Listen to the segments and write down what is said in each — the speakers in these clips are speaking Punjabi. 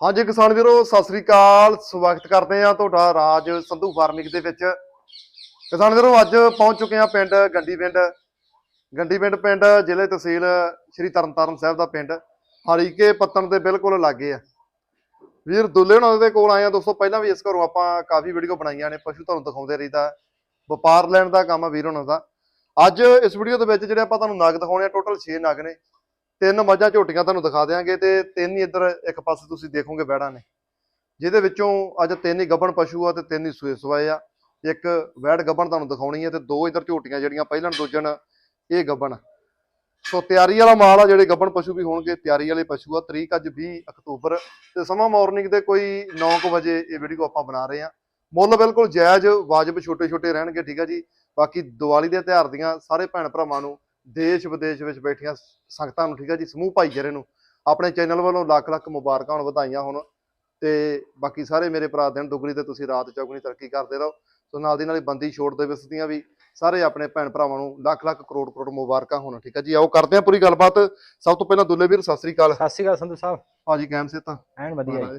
ਹਾਂਜੀ ਕਿਸਾਨ ਵੀਰੋ, ਸਤਿ ਸ੍ਰੀ ਅਕਾਲ। ਸਵਾਗਤ ਕਰਦੇ ਆ ਤੁਹਾਡਾ ਰਾਜ ਸੰਧੂ ਫਾਰਮਿੰਗ ਦੇ ਵਿੱਚ। ਕਿਸਾਨ ਵੀਰੋ, ਅੱਜ ਪਹੁੰਚ ਚੁੱਕੇ ਆ ਪਿੰਡ ਗੰਡੀ ਪਿੰਡ। ਗੰਡੀ ਪਿੰਡ ਪਿੰਡ ਜ਼ਿਲ੍ਹੇ ਤਹਿਸੀਲ ਸ਼੍ਰੀ ਤਰਨਤਾਰਨ ਸਾਹਿਬ ਦਾ ਪਿੰਡ। ਹਰੀਕੇ ਪੱਤਣ ਦੇ ਬਿਲਕੁਲ ਲਾਗੇ ਆ। ਵੀਰ, ਦੁੱਲੇ ਹੁਣਾਂ ਦੇ ਕੋਲ ਆਏ ਆ ਦੋਸਤੋ, ਪਹਿਲਾਂ ਵੀ ਇਸ ਘਰੋਂ ਆਪਾਂ ਕਾਫੀ ਵੀਡੀਓ ਬਣਾਈਆਂ ਨੇ। ਪਸ਼ੂ ਤੁਹਾਨੂੰ ਦਿਖਾਉਂਦੇ ਰਹੀਦਾ। ਵਪਾਰ ਲੈਣ ਦਾ ਕੰਮ ਆ ਵੀਰ ਉਹਨਾਂ ਦਾ। ਅੱਜ ਇਸ ਵੀਡੀਓ ਦੇ ਵਿੱਚ ਜਿਹੜੇ ਆਪਾਂ ਤੁਹਾਨੂੰ ਨਗ ਦਿਖਾਉਣੇ ਆ ਟੋਟਲ 6 ਨਗ ਨੇ। ਤਿੰਨ ਮੱਝਾਂ ਝੋਟੀਆਂ ਤੁਹਾਨੂੰ ਦਿਖਾ ਦਿਆਂਗੇ ਤੇ ਤਿੰਨ ਹੀ ਇੱਧਰ ਇੱਕ ਪਾਸੇ ਤੁਸੀਂ ਦੇਖੋਗੇ ਵੈੜਾਂ ਨੇ। ਜਿਹਦੇ ਵਿੱਚੋਂ ਅੱਜ ਤਿੰਨ ਹੀ ਗੱਬਣ ਪਸ਼ੂ ਆ ਤੇ ਤਿੰਨ ਹੀ ਸੂਏ ਸਵਾਏ ਆ। ਇੱਕ ਵੈੜ ਗੱਬਣ ਤੁਹਾਨੂੰ ਦਿਖਾਉਣੀ ਹੈ ਤੇ ਦੋ ਇੱਧਰ ਝੋਟੀਆਂ ਜਿਹੜੀਆਂ ਪਹਿਲਾਂ ਦੂਜਣ ਇਹ ਗੱਬਣ ਸੋ ਤਿਆਰੀ ਵਾਲਾ ਮਾਲ ਆ, ਜਿਹੜੇ ਗੱਬਣ ਪਸ਼ੂ ਵੀ ਹੋਣਗੇ, ਤਿਆਰੀ ਵਾਲੇ ਪਸ਼ੂ ਆ। ਤਰੀਕ ਅੱਜ 20 ਅਕਤੂਬਰ ਤੇ ਸਮਾਂ ਮਾਰਨਿੰਗ ਦੇ ਕੋਈ 9:00 ਵਜੇ ਇਹ ਵੀਡੀਓ ਆਪਾਂ ਬਣਾ ਰਹੇ ਆ। ਮੁੱਲ ਬਿਲਕੁਲ ਜਾਇਜ਼, ਵਾਜਬ ਛੋਟੇ ਛੋਟੇ ਰਹਿਣਗੇ, ਠੀਕ ਆ ਜੀ। ਬਾਕੀ ਦੀਵਾਲੀ ਦੇ ਤਿਉਹਾਰ ਦੀਆਂ ਸਾਰੇ ਭੈਣ ਭਰਾਵਾਂ ਨੂੰ ਦੇਸ਼ ਵਿਦੇਸ਼ ਵਿੱਚ ਬੈਠੀਆਂ ਸੰਗਤਾਂ ਨੂੰ ਠੀਕ ਆ ਜੀ ਸਮੂਹ ਭਾਈਚਾਰੇ ਨੂੰ ਆਪਣੇ ਚੈਨਲ ਵੱਲੋਂ ਲੱਖ ਲੱਖ ਮੁਬਾਰਕਾਂ ਹੋਣ ਵਧਾਈਆਂ ਹੋਣ ਤੇ ਬਾਕੀ ਸਾਰੇ ਮੇਰੇ ਭਰਾ ਦਿਨ ਦੁਗਰੀ ਤੇ ਤੁਸੀਂ ਰਾਤ ਚੌਗਣੀ ਤਰੱਕੀ ਕਰਦੇ ਰਹੋ ਸੋ ਨਾਲ ਦੀ ਨਾਲ ਹੀ ਬੰਦੀ ਛੋੜ ਦੇ ਵਿਸਦੀਆਂ ਵੀ ਸਾਰੇ ਆਪਣੇ ਭੈਣ ਭਰਾਵਾਂ ਨੂੰ ਲੱਖ ਲੱਖ ਕਰੋੜ ਕਰੋੜ ਮੁਬਾਰਕਾਂ ਹੋਣ ਠੀਕ ਆ ਜੀ ਆਓ ਕਰਦੇ ਆ ਪੂਰੀ ਗੱਲਬਾਤ ਸਭ ਤੋਂ ਪਹਿਲਾਂ ਦੁੱਲੇ ਵੀਰ ਸਤਿ ਸ੍ਰੀ ਅਕਾਲ। ਸਤਿ ਸ਼੍ਰੀ ਅਕਾਲ ਸੰਧੂ ਸਾਹਿਬ। ਭਾਜੀ ਕੈਮ ਸੇ ਤਾਂ? ਐਨ ਵਧੀਆ ਜੀ।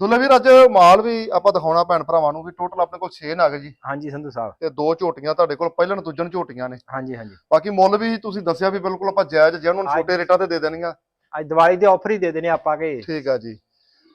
ਦੁੱਲੇ ਵੀਰ ਅੱਜ ਮਾਲ ਵੀ ਆਪਾਂ ਦਿਖਾਉਣਾ ਭੈਣ ਭਰਾਵਾਂ ਨੂੰ ਵੀ ਟੋਟਲ ਆਪਣੇ ਕੋਲ 6 ਨਗ ਜੀ। ਹਾਂਜੀ ਸੰਧੂ ਸਾਹਿਬ। ਤੇ ਦੋ ਝੋਟੀਆਂ ਤੁਹਾਡੇ ਕੋਲ ਪਹਿਲਣ ਦੂਜਣ ਝੋਟੀਆਂ ਨੇ। ਹਾਂਜੀ ਹਾਂਜੀ। ਬਾਕੀ ਮੁੱਲ ਵੀ ਤੁਸੀਂ ਦੱਸਿਆ ਵੀ ਬਿਲਕੁਲ ਆਪਾਂ ਜਾਇਜ਼ ਜਿਹਨਾਂ ਨੂੰ ਛੋਟੇ ਰੇਟਾਂ ਤੇ ਦੇ ਦੇਣੀਆਂ। ਅੱਜ ਦੀਵਾਲੀ ਦੇ ਆਫਰ ਹੀ ਦੇ ਦੇਣੇ ਆਪਾਂ ਕੇ। ਠੀਕ ਆ ਜੀ।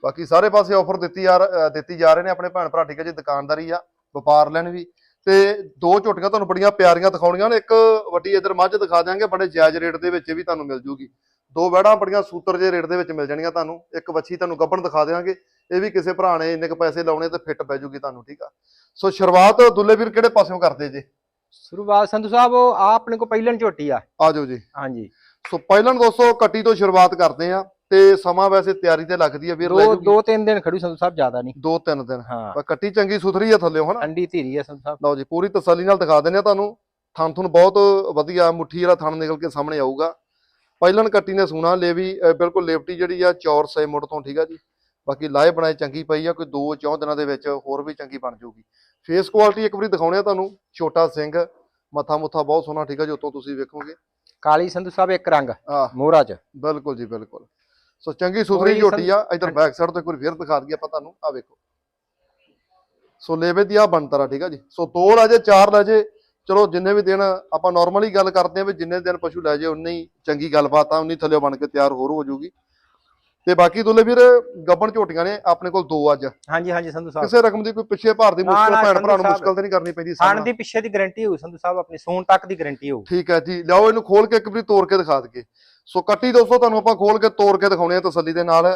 ਬਾਕੀ ਸਾਰੇ ਪਾਸੇ ਆਫਰ ਦਿੱਤੀ ਯਾਰ ਦਿੱਤੀ ਜਾ ਰਹੇ ਨੇ ਆਪਣੇ ਭੈਣ ਭਰਾ ਠੀਕ ਹੈ ਜੀ ਦੁਕਾਨਦਾਰੀ ਆ ਵਪਾਰ ਲੈਣ ਵੀ। ਤੇ ਦੋ ਝੋਟੀਆਂ ਤੁਹਾਨੂੰ ਬੜੀਆਂ ਪਿਆਰੀਆਂ ਦਿਖਾਉਣੀਆਂ ਨੇ ਇੱਕ ਵੱਡੀ ਇਧਰ ਮੱਝ ਦਿਖਾ ਦਿਆਂਗੇ ਬੜੇ ਜਾਇਜ਼ ਰੇਟ ਦੇ ਵਿੱਚ ਵੀ ਤੁਹਾਨੂੰ ਮਿਲ ਜੂਗੀ। ਦੋ ਵਹਿੜਾਂ ਬੜੀਆਂ ਸੂਤਰ ਜੇ ਰੇਟ ਦੇ ਵਿੱਚ ਮਿਲ ਜਾਣਗੀਆਂ ਤੁਹਾਨੂੰ ਇੱਕ ਵੱਛੀ ਤੁਹਾਨੂੰ ਗੱਭਣ ਦਿਖਾ ਦਿਆਂਗੇ ਇਹ ਵੀ ਕਿਸੇ ਭਰਾ ਨੇ ਇੰਨੇ ਕ ਪੈਸੇ ਲਾਉਣੇ ਤੇ ਫਿੱਟ ਪੈ ਜੂਗੀ ਤੁਹਾਨੂੰ ਠੀਕ ਆ? ਸੋ ਸ਼ੁਰੂਆਤ ਦੁੱਲੇ ਵੀਰ ਕਿਹੜੇ ਪਾਸਿਓਂ ਕਰਦੇ ਜੇ? ਸ਼ੁਰੂਆਤ ਸੰਧੂ ਸਾਹਿਬ ਉਹ ਆ ਆਪਣੇ ਕੋ ਪਹਿਲਣ ਝੋਟੀ ਆ। ਆ ਜਾਓ ਜੀ। ਹਾਂਜੀ। ਸੋ ਪਹਿਲਾਂ ਦੋਸਤੋ ਕੱਟੀ ਤੋਂ ਸ਼ੁਰੂਆਤ ਕਰਦੇ ਆ ਤੇ ਸਮਾਂ ਵੈਸੇ ਤਿਆਰੀ ਤੇ ਲੱਗਦੀ ਆ ਵੀਰ ਲੈ ਦੋ ਦੋ ਤਿੰਨ ਦਿਨ ਖੜੂ ਸੰਧੂ ਸਾਹਿਬ ਜ਼ਿਆਦਾ ਨਹੀਂ। ਦੋ ਤਿੰਨ ਦਿਨ। ਹਾਂ। ਪਰ ਕੱਟੀ ਚੰਗੀ ਸੁਥਰੀ ਆ ਥੱਲੇ ਹਨਾ? ਅੰਡੀ ਧੀਰੀ ਆ ਸੰਧੂ ਸਾਹਿਬ। ਲਓ ਜੀ ਪੂਰੀ ਤਸੱਲੀ ਨਾਲ ਦਿਖਾ ਦਿੰਦੇ ਆ ਤੁਹਾਨੂੰ। ਥਣ ਥੁਣ ਬਹੁਤ ਵਧੀਆ ਮੁੱਠੀ ਵਾਲਾ ਥਣ ਨਿਕਲ ਕੇ ਸਾਹਮਣੇ ਆਊਗਾ। ਪਹਿਲਣ ਕੱਟੀ ਨੇ ਸੂਣਾ ਲੇਵੀ ਅਹ ਬਿਲਕੁਲ ਲੇਵਟੀ ਜਿਹੜੀ ਆ ਚੌਰ ਸੇ ਮੁੱਢ ਤੋਂ ਠੀਕ ਆ ਜੀ। ਬਾਕੀ ਲਾਏ ਬਣਾਏ ਚੰਗੀ ਪਈ ਆ ਕੋਈ ਦੋ ਚੌਂ ਦਿਨਾਂ ਦੇ ਵਿੱਚ ਹੋਰ ਵੀ ਚੰਗੀ ਬਣ ਜਾਊਗੀ। ਫੇਸ ਕੁਆਲਿਟੀ ਇੱਕ ਵਾਰੀ ਦਿਖਾਉਣੇ ਆ ਤੁਹਾਨੂੰ ਛੋਟਾ ਸਿੰਘ ਮੱਥਾ ਮੁੱਥਾ ਬਹੁਤ ਸੋਹਣਾ ਠੀਕ ਆ ਜੀ ਉੱਤੋਂ ਤੁਸੀਂ ਵੇਖੋਗੇ। ਕਾਲੀ ਸੰਧੂ ਸਾਹਿਬ ਇੱਕ ਰੰਗ ਆ ਮੋਹਰਾ ਚ। ਬਿਲਕੁਲ ਜੀ ਬਿਲਕੁਲ। ਸੋ ਚੰਗੀ ਸੁਥਰੀ ਝੋਟੀ ਆ ਇਧਰ ਬੈਕ ਸਾਈਡ ਤੋਂ ਇੱਕ ਵਾਰੀ ਫੇਰ ਦਿਖਾ ਦਈਏ ਆਪਾਂ ਤੁਹਾਨੂੰ ਆ ਵੇਖੋ। ਸੋ ਲੇਵੇ ਦੀ ਆ ਬਣਤਰ ਆ ਠੀਕ ਆ ਜੀ। ਸੋ ਦੋ ਲੈ ਜੇ ਚਾਰ ਲੈ ਜੇ ਚਲੋ ਜਿੰਨੇ ਵੀ ਦਿਨ ਆਪਾਂ ਨਾਰਮਲੀ ਗੱਲ ਕਰਦੇ ਆ ਵੀ ਜਿੰਨੇ ਦਿਨ ਪਸ਼ੂ ਲੈ ਜੇ ਉਨੀ ਹੀ ਚੰਗੀ ਗੱਲਬਾਤ ਆ ਉਨੀ ਥੱਲੇ ਬਣ ਕੇ ਤਿਆਰ ਹੋਰ ਹੋ ਜਾਊਗੀ। ਤੇ ਬਾਕੀ ਦੁੱਲੇ ਵੀਰ ਗੱਬਣ ਝੋਟੀਆਂ ਨੇ ਆਪਣੇ ਕੋਲ ਦੋ ਅੱਜ। ਹਾਂਜੀ ਹਾਂਜੀ ਸੰਧੂ ਸਾਹਿਬ। ਕਿਸੇ ਰਕਮ ਦੀ ਕੋਈ ਪਿੱਛੇ ਭਾਰ ਦੀ ਨਾ, ਮੁਸ਼ਕਲ ਨਾ, ਭੈਣ ਭਰਾ ਨੂੰ। ਮੁਸ਼ਕਲ ਤੇ ਨਹੀਂ ਕਰਨੀ ਪੈਂਦੀ ਸਾਹਮਣੇ ਦੀ ਪਿੱਛੇ ਦੀ ਗਾਰੰਟੀ ਹੋਊ ਸੰਧੂ ਸਾਹਿਬ ਆਪਣੀ ਸੂਣ ਤੱਕ ਦੀ ਗਾਰੰਟੀ ਹੋਊ। ਠੀਕ ਹੈ ਜੀ ਲਿਆਓ ਇਹਨੂੰ ਖੋਲ ਕੇ ਇੱਕ ਵਾਰੀ ਤੋੜ ਕੇ ਦਿਖਾ ਦਈਏ। ਸੋ ਕੱਟੀ ਦੋਸਤੋ ਤੁਹਾਨੂੰ ਆਪਾਂ ਖੋਲ ਕੇ ਤੋੜ ਕੇ ਦਿਖਾਉਣੇ ਆ ਤਸੱਲੀ ਦੇ ਨਾਲ।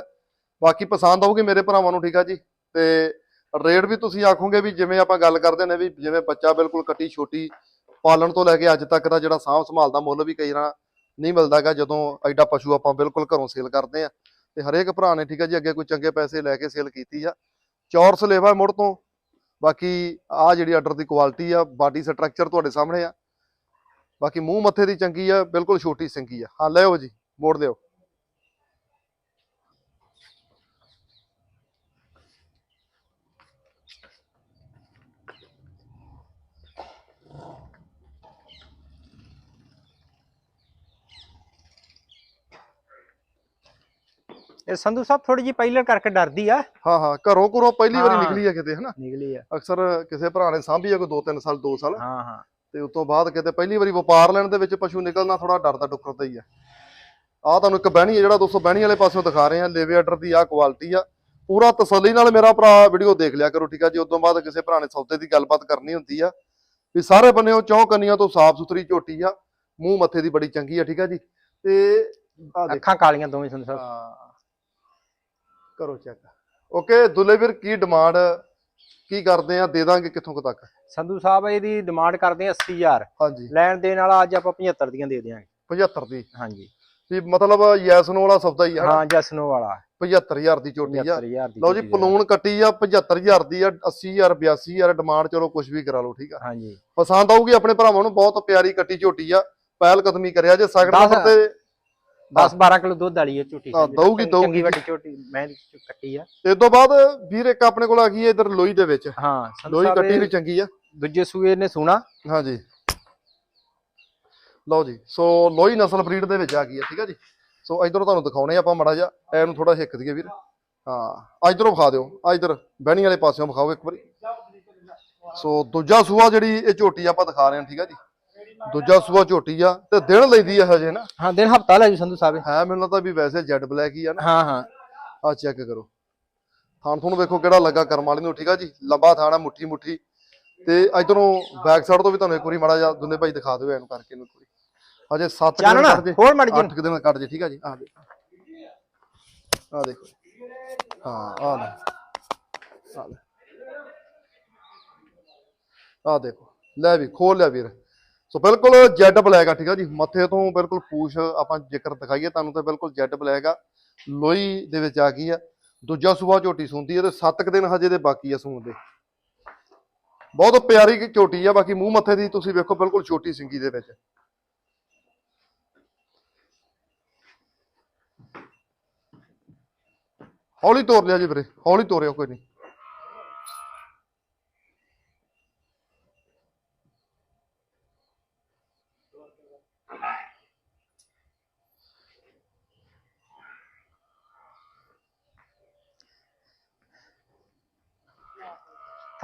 ਬਾਕੀ ਪਸੰਦ ਆਊਗੀ ਮੇਰੇ ਭਰਾਵਾਂ ਨੂੰ ਠੀਕ ਆ ਜੀ? ਤੇ ਰੇਟ ਵੀ ਤੁਸੀਂ ਆਖੋਗੇ ਵੀ ਜਿਵੇਂ ਆਪਾਂ ਗੱਲ ਕਰਦੇ ਨੇ ਵੀ ਜਿਵੇਂ ਬੱਚਾ ਬਿਲਕੁਲ ਕੱਟੀ ਛੋਟੀ ਪਾਲਣ ਤੋਂ ਲੈ ਕੇ ਅੱਜ ਤੱਕ ਦਾ ਜਿਹੜਾ ਸਾਂਭ ਸੰਭਾਲ ਦਾ ਮੁੱਲ ਵੀ ਕਈ ਵਾਰ ਨਹੀਂ ਮਿਲਦਾਗਾ ਜਦੋਂ ਐਡਾ ਪਸ਼ੂ ਆਪਾਂ ਬਿਲਕੁਲ ਘਰੋਂ ਸੇਲ ਕਰਦੇ ਆ। ਤੇ ਹਰੇਕ ਭਰਾ ਨੇ, ਠੀਕ ਆ ਜੀ, ਅੱਗੇ ਕੋਈ ਚੰਗੇ ਪੈਸੇ ਲੈ ਕੇ ਸੇਲ ਕੀਤੀ ਆ। ਚੌਰਸ ਲੇਵਾ ਮੁੜ ਤੋਂ। ਬਾਕੀ ਆ ਜਿਹੜੀ ਆਰਡਰ ਦੀ ਕੁਆਲਿਟੀ ਆ ਬਾਡੀ ਸਟਰਕਚਰ ਤੁਹਾਡੇ ਸਾਹਮਣੇ ਆ। ਬਾਕੀ ਮੂੰਹ ਮੱਥੇ ਦੀ ਚੰਗੀ ਆ, ਬਿਲਕੁਲ ਛੋਟੀ ਸਿੰਗੀ ਆ। ਹਾਂ ਲਿਓ ਜੀ, ਮੋੜ ਦਿਓ। ਇਹ ਸੰਧੂ ਸਾਹਿਬ ਥੋੜੀ ਜੀ ਪਹਿਲਣ ਕਰਕੇ ਡਰਦੀ ਆ। ਹਾਂ ਹਾਂ ਘਰੋਂ ਘਰੋਂ ਪਹਿਲੀ ਵਾਰੀ। ਨਿਕਲੀ ਆ ਕਿਤੇ ਹਨਾ? ਨਿਕਲੀ ਆ। ਅਕਸਰ ਕਿਸੇ ਭਰਾ ਨੇ ਸਾਂਭੀ ਆ ਕੋਈ 2-3 ਸਾਲ 2 ਸਾਲ। ਹਾਂ ਹਾਂ। ਤੇ ਉਸ ਤੋਂ ਬਾਅਦ ਕਿਤੇ ਪਹਿਲੀ ਵਾਰੀ ਵਪਾਰ ਲੈਣ ਦੇ ਵਿੱਚ ਪਸ਼ੂ ਨਿਕਲਣਾ ਥੋੜਾ ਡਰਦਾ ਡੁੱਕਰਦਾ ਹੀ ਆ। ਆ ਤੁਹਾਨੂੰ ਇੱਕ ਬਹਿਣੀ ਆ ਜਿਹੜਾ ਦੋਸਤੋ ਬਹਿਣੀ ਵਾਲੇ ਪਾਸਿਓਂ ਦਿਖਾ ਰਹੇ ਆ ਲੇਵੇ ਆਰਡਰ ਦੀ ਆ ਕੁਆਲਿਟੀ ਆ। ਪੂਰਾ ਤਸੱਲੀ ਨਾਲ ਮੇਰਾ ਭਰਾ ਵੀਡੀਓ ਦੇਖ ਲਿਆ ਕਰੋ ਠੀਕ ਆ ਜੀ? ਉਸ ਤੋਂ ਬਾਅਦ ਕਿਸੇ ਭਰਾ ਨੇ ਸੌਦੇ ਦੀ ਗੱਲਬਾਤ ਕਰਨੀ ਹੁੰਦੀ ਆ। ਵੀ ਸਾਰੇ ਬੰਨਿਓ ਚੌਂ ਕੰਨੀਆਂ ਤੋਂ ਸਾਫ਼ ਸੁਥਰੀ ਝੋਟੀ ਆ। ਮੂੰਹ ਮੱਥੇ ਦੀ ਬੜੀ ਚੰਗੀ ਆ ਠੀਕ ਆ ਜੀ? ਤੇ ਅੱਖਾਂ ਕਾਲੀਆਂ ਦੋਵੇਂ ਸੰਧੂ ਸਾਹਿਬ। ਕਰੋ ਚੈੱਕ ਓਕੇ ਦੁੱਲੇ ਵੀਰ ਕੀ ਡਿਮਾਂਡ ਕੀ ਕਰਦੇ ਆ? ਦੇ ਦਾਂਗੇ ਕਿੱਥੋਂ ਤੱਕ? ਸੰਧੂ ਸਾਹਿਬ ਇਹਦੀ ਡਿਮਾਂਡ ਕਰਦੇ ਆ 80000 ਹਾਂਜੀ। ਲੈਣ ਦੇਣ ਵਾਲਾ ਅੱਜ ਆਪਾਂ 75 ਦੀਆਂ ਦੇ ਦਿਆਂਗੇ। 75 ਦੀ? ਹਾਂਜੀ। ਵੀ ਮਤਲਬ ਯੈਸ ਨੋ ਵਾਲਾ ਸੌਦਾ ਹੀ ਆ ਹਾਂ ਜਸਨੋ ਵਾਲਾ। 75000 ਦੀ ਝੋਟੀ ਆ। 75000 ਦੀ ਲਓ ਜੀ ਪਲੂਣ ਕੱਟੀ ਆ 75000 ਦੀ ਆ 80000 82000 ਡਿਮਾਂਡ ਚਲੋ ਕੁਝ ਵੀ ਕਰਾ ਲਓ ਠੀਕ ਆ? ਹਾਂਜੀ। ਪਸੰਦ ਆਊਗੀ ਆਪਣੇ ਭਰਾਵਾਂ ਨੂੰ ਬਹੁਤ ਪਿਆਰੀ ਕੱਟੀ ਝੋਟੀ ਆ। ਪਹਿਲ ਕਦਮੀ ਕਰਿਆ ਜੇ ਸਗੜ ਨੰਬਰ ਤੇ 10 12 ਕਿਲੋ ਦੁੱਧ ਵਾਲੀ ਹੈ ਝੋਟੀ ਹਾਂ, ਸੰਧੂ ਦਊਗੀ, ਦਊਗੀ ਚੰਗੀ ਵੱਡੀ ਝੋਟੀ ਮੈਂ ਕੱਟੀ ਆ। ਤੇ ਇਸ ਤੋਂ ਬਾਅਦ ਵੀਰ ਇੱਕ ਆਪਣੇ ਕੋਲ ਆ ਗਈ ਹੈ ਇਧਰ ਲੋਈ ਦੇ ਵਿੱਚ। ਹਾਂ ਲੋਈ ਕੱਟੀ ਵੀ ਚੰਗੀ ਆ। ਦੂਜੇ ਸੂਏ ਨੇ ਸੁਣਾ। ਹਾਂਜੀ। ਲਓ ਜੀ ਸੋ ਲੋਈ ਨਸਲ ਬਰੀਡ ਦੇ ਵਿੱਚ ਆ ਗਈ ਹੈ ਠੀਕ ਹੈ ਜੀ। ਸੋ ਇਧਰੋਂ ਤੁਹਾਨੂੰ ਦਿਖਾਉਣੇ ਆਪਾਂ ਮੜਾ ਜਾ ਐ ਨੂੰ ਥੋੜਾ ਹਿੱਕ ਦਈਏ ਵੀਰ। ਹਾਂ ਇਧਰੋਂ ਵਿਖਾ ਦਿਓ ਆ ਇਧਰ ਬਹਿਣੀ ਵਾਲੇ ਪਾਸਿਓਂ ਵਿਖਾਓ ਇੱਕ ਵਾਰੀ। ਸੋ ਦੂਜਾ ਸੂਆ ਜਿਹੜੀ ਇਹ ਝੋਟੀ ਆਪਾਂ ਦਿਖਾ ਰਹੇ ਹਾਂ ਠੀਕ ਆ ਜੀ। ਦੂਜਾ ਸੂਆ ਝੋਟੀ ਆ ਤੇ ਦਿਨ ਲੈਂਦੀ ਆ ਹਜੇ ਨਾ। ਹਾਂ ਦਿਨ ਹਫਤਾ ਲੈ ਜੂ ਸੰਧੂ ਸਾਹਿਬ। ਹੈ ਮੈਨੂੰ ਲੱਗਦਾ ਵੀ ਵੈਸੇ ਜੈਡ ਬਲੈਕ ਹੀ ਆ ਨਾ। ਹਾਂ ਹਾਂ। ਆ ਚੈੱਕ ਕਰੋ। ਥਾਣ ਤੁਹਾਨੂੰ ਵੇਖੋ ਕਿਹੜਾ ਲੱਗਾ ਕਰਮ ਵਾਲੀ ਨੂੰ ਠੀਕ ਆ ਜੀ? ਲੰਬਾ ਥਾਣ ਆ ਮੁੱਠੀ ਮੁੱਠੀ। ਤੇ ਇਧਰੋਂ ਬੈਕ ਸਾਈਡ ਤੋਂ ਵੀ ਤੁਹਾਨੂੰ ਇੱਕ ਵਾਰੀ ਮਾੜਾ ਜਿਹਾ ਦੁੰਨੇ ਭਾਈ ਦਿਖਾ ਦਿਓ ਇਹਨੂੰ ਕਰਕੇ ਇਹਨੂੰ ਕੋਈ ਹਜੇ 7 ਦਿਨ ਕੱਢ ਜੇ ਹੋਰ ਮੜ ਜੀ 8 ਦਿਨ ਕੱਢ ਜੇ ਠੀਕ ਆ ਜੀ? ਆ ਦੇਖੋ। ਆ ਦੇਖੋ। ਹਾਂ ਆ ਲੈ। ਆ ਲੈ। ਆ ਦੇਖੋ। ਲੈ ਵੀ ਖੋਲ ਲਿਆ ਵੀਰ। ਸੋ ਬਿਲਕੁਲ ਜੈਡ ਬਲੈਕ ਆ, ਠੀਕ ਆ ਜੀ। ਮੱਥੇ ਤੋਂ ਬਿਲਕੁਲ ਪੂਛ ਆਪਾਂ ਜੇਕਰ ਦਿਖਾਈਏ, ਤੁਹਾਨੂੰ ਤਾਂ ਬਿਲਕੁਲ ਜੈਡ ਬਲੈਕ ਆ। ਲੋਈ ਦੇ ਵਿੱਚ ਆ ਗਈ ਆ। ਦੂਜਾ ਸੂਆ ਝੋਟੀ ਸੁੰਦੀ ਆ ਤੇ 7 ਕੁ ਦਿਨ ਹਜੇ ਦੇ ਬਾਕੀ ਆ ਸੂਣ ਦੇ। ਬਹੁਤ ਪਿਆਰੀ ਝੋਟੀ ਆ, ਬਾਕੀ ਮੂੰਹ ਮੱਥੇ ਦੀ ਤੁਸੀਂ ਵੇਖੋ ਬਿਲਕੁਲ ਛੋਟੀ ਸਿੰਗੀ ਦੇ ਵਿੱਚ। ਹੌਲੀ ਤੋਰ ਲਿਆ ਜੀ ਵੀਰੇ, ਹੌਲੀ ਤੋਰਿਓ, ਕੋਈ ਨਹੀਂ।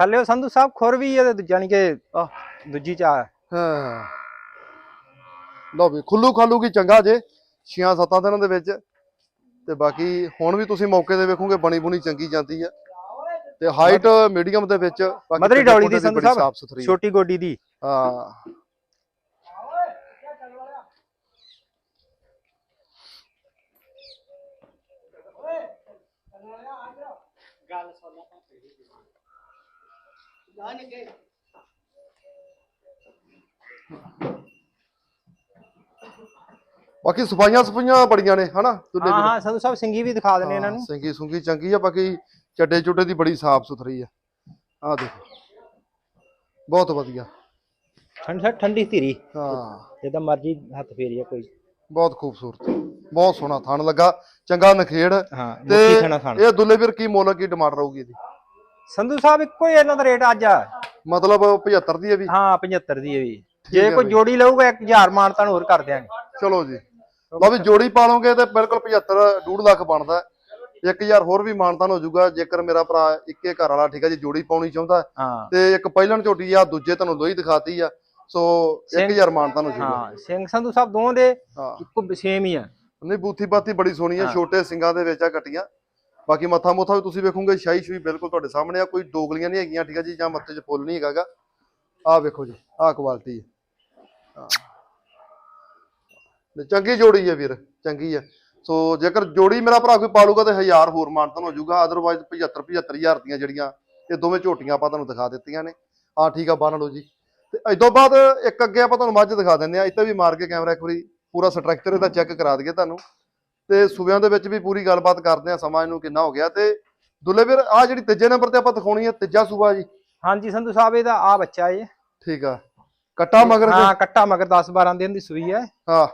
ਥੱਲੇ ਸੰਧੂ ਸਾਹਿਬ ਖੁਰ ਵੀ ਇਹਦੇ ਜਾਨੀ ਕਿ ਦੂਜੀ ਚ ਹਾਂ। ਲਓ ਵੀ ਖੁੱਲੂ ਖਾਲੂ ਕੀ ਚੰਗਾ ਜੇ 6-7 ਦਿਨਾਂ ਦੇ ਵਿੱਚ। ਤੇ ਬਾਕੀ ਹੁਣ ਵੀ ਤੁਸੀਂ ਮੌਕੇ ਤੇ ਵੇਖੋਗੇ ਬਣੀ ਬੁਣੀ ਚੰਗੀ ਜਾਂਦੀ ਆ ਤੇ ਹਾਈਟ ਮੀਡੀਅਮ ਦੇ ਵਿੱਚ ਪਿੰਡੇ ਡੌਲੀ ਦੀ ਸੰਧੂ ਸਾਹਿਬ। ਛੋਟੀ ਗੋਡੀ ਦੀ। ਹਾਂ। ਬਾਕੀ ਸਫਾਈਆਂ ਸਫਾਈਆਂ ਬੜੀਆਂ ਨੇ ਹਨਾ? ਦੁੱਲੇ ਹਾਂ? ਹਾਂ ਸੰਧੂ ਸਾਹਿਬ ਸਿੰਗੀ ਵੀ ਦਿਖਾ ਦਿੰਦੇ ਇਹਨਾਂ ਨੂੰ। ਸਿੰਗੀ ਸੁੰਗੀ ਚੰਗੀ ਆ ਬਾਕੀ ਚੱਡੇ ਚੁੱਡੇ ਦੀ ਬੜੀ ਸਾਫ਼ ਸੁਥਰੀ ਆ। ਆ ਦੇਖੋ ਬਹੁਤ ਵਧੀਆ। ਠੰਡ ਠੰਡੀ ਧੀਰੀ। ਹਾਂ। ਜਿੱਦਾਂ ਮਰਜ਼ੀ ਹੱਥ ਫੇਰੀਆ ਕੋਈ। ਬਹੁਤ ਖੂਬਸੂਰਤ ਬਹੁਤ ਸੋਹਣਾ ਥਣ ਲੱਗਾ ਚੰਗਾ ਨਖੇੜ। ਹਾਂ ਤੇ ਇਹ ਦੁੱਲੇ ਵੀਰ ਕੀ ਮੁੱਲ ਕੀ ਡਿਮਾਂਡ ਰਹੂਗੀ ਇਹਦੀ? ਸੰਧੂ ਸਾਹਿਬ ਇੱਕੋ ਹੀ ਇਹਨਾਂ ਦਾ ਰੇਟ ਅੱਜ। ਆ ਮਤਲਬ 75 ਦੀ ਹੈ ਵੀ? ਹਾਂ 75 ਦੀ ਇਹ ਵੀ। ਜੇ ਹੈ ਕੋਈ। ਜੋੜੀ ਲਊਗਾ 1000 ਮਾਨ ਤੁਹਾਨੂੰ ਹੋਰ ਕਰ ਦਿਆਂਗੇ। ਚਲੋ ਜੀ। ਲਓ ਵੀ ਜੋੜੀ ਪਾ ਲਓਗੇ ਤੇ ਬਿਲਕੁਲ 75 2.5 ਲੱਖ ਬਣਦਾ। ਹੈ। 1000 ਹੋਰ ਵੀ ਮਾਨਤਾਨ ਹੋ ਜਾਊਗਾ ਜੇਕਰ ਮੇਰਾ ਭਰਾ ਇੱਕੇ ਘਰ ਵਾਲਾ ਠੀਕ ਹੈ ਜੀ ਜੋੜੀ ਪਾਉਣੀ ਚਾਹੁੰਦਾ। ਹੈ। ਹਾਂ ਤੇ ਇੱਕ ਪਹਿਲਣ ਝੋਟੀ ਆ ਦੂਜੇ ਤੁਹਾਨੂੰ ਲੋਹੀ ਦਿਖਾਤੀ ਆ। ਸੋ 1000 ਮਾਨਤਾਨ ਹੋ ਜਾਊਗਾ। ਹਾਂ ਸਿੰਘ ਸੰਧੂ ਸਾਹਿਬ ਦੋਵਾਂ ਦੇ ਹਾਂ। ਇੱਕੋ ਸੇਮ ਹੀ ਆ। ਨਹੀਂ ਬੂਥੀ ਬਾਤੀ ਬੜੀ ਸੋਹਣੀ ਆ ਹਾਂ। ਛੋਟੇ ਸਿੰਗਾਂ ਦੇ ਵਿੱਚ ਆ ਕੱਟੀਆਂ ਬਾਕੀ ਮੱਥਾ ਮੁੱਥਾ ਵੀ ਤੁਸੀਂ ਵੇਖੋਗੇ, ਸ਼ਾਹੀ ਸ਼ੂਈ ਬਿਲਕੁਲ ਤੁਹਾਡੇ ਸਾਹਮਣੇ ਆ, ਕੋਈ ਡੋਗਲੀਆਂ ਨਹੀਂ ਹੈਗੀਆਂ, ਠੀਕ ਆ ਜੀ, ਜਾਂ ਮੱਥੇ 'ਚ ਫੁੱਲ ਨਹੀਂ ਹੈਗਾਗਾ। ਆਹ ਵੇਖੋ ਜੀ, ਆਹ ਕੁਆਲਿਟੀ ਹੈ। ਤੇ ਚੰਗੀ ਜੋੜੀ ਹੈ ਵੀਰ, ਚੰਗੀ ਹੈ ਸੋ ਜੇਕਰ ਜੋੜੀ ਮੇਰਾ ਭਰਾ ਕੋਈ ਪਾਲੂਗਾ ਤੇ 1000 ਹੋਰ ਮਾਨਤਨ ਹੋ ਜਾਊਗਾ ਅਦਰਵਾਈਜ਼ 75 75000 ਦੀਆਂ ਜਿਹੜੀਆਂ, ਇਹ ਦੋਵੇਂ ਝੋਟੀਆਂ ਆਪਾਂ ਤੁਹਾਨੂੰ ਦਿਖਾ ਦਿੱਤੀਆਂ ਨੇ। ਆ ਠੀਕ ਆ, ਬੰਨ ਲਓ ਜੀ। ਤੇ ਇਸ ਤੋਂ ਬਾਅਦ ਇੱਕ ਅੱਗੇ ਆਪਾਂ ਤੁਹਾਨੂੰ ਮੱਝ ਦਿਖਾ ਦਿੰਦੇ ਆ, ਇੱਥੇ ਵੀ ਮਾਰ ਕੇ ਕੈਮਰਾ ਇੱਕ ਵਾਰੀ ਪੂਰਾ ਸਟਰਕਚਰ ਇਹਦਾ ਚੈੱਕ ਕਰਾ ਦਈਏ ਤੁਹਾਨੂੰ। ਤੇ ਸੂਬਿਆਂ ਦੇ ਵਿੱਚ ਵੀ ਪੂਰੀ ਗੱਲਬਾਤ ਕਰਦੇ ਆ ਸਮਾਂ ਇਹਨੂੰ ਕਿੰਨਾ ਹੋ ਗਿਆ ਤੇ ਦੁੱਲੇ ਵੀਰ ਆ ਜਿਹੜੀ ਤੀਜੇ ਨੰਬਰ ਤੇ ਆਪਾਂ ਦਿਖਾਉਣੀ ਹੈ ਤੀਜਾ ਸੂਬਾ ਜੀ। ਹਾਂਜੀ ਸੰਧੂ ਸਾਹਿਬ ਇਹਦਾ ਆ ਬੱਚਾ ਏ। ਠੀਕ ਆ। ਕੱਟਾ ਮਗਰ ਹਾਂ ਕੱਟਾ ਮਗਰ 10 12 ਦਿਨ ਦੀ ਸੂਈ ਹੈ। ਹਾਂ।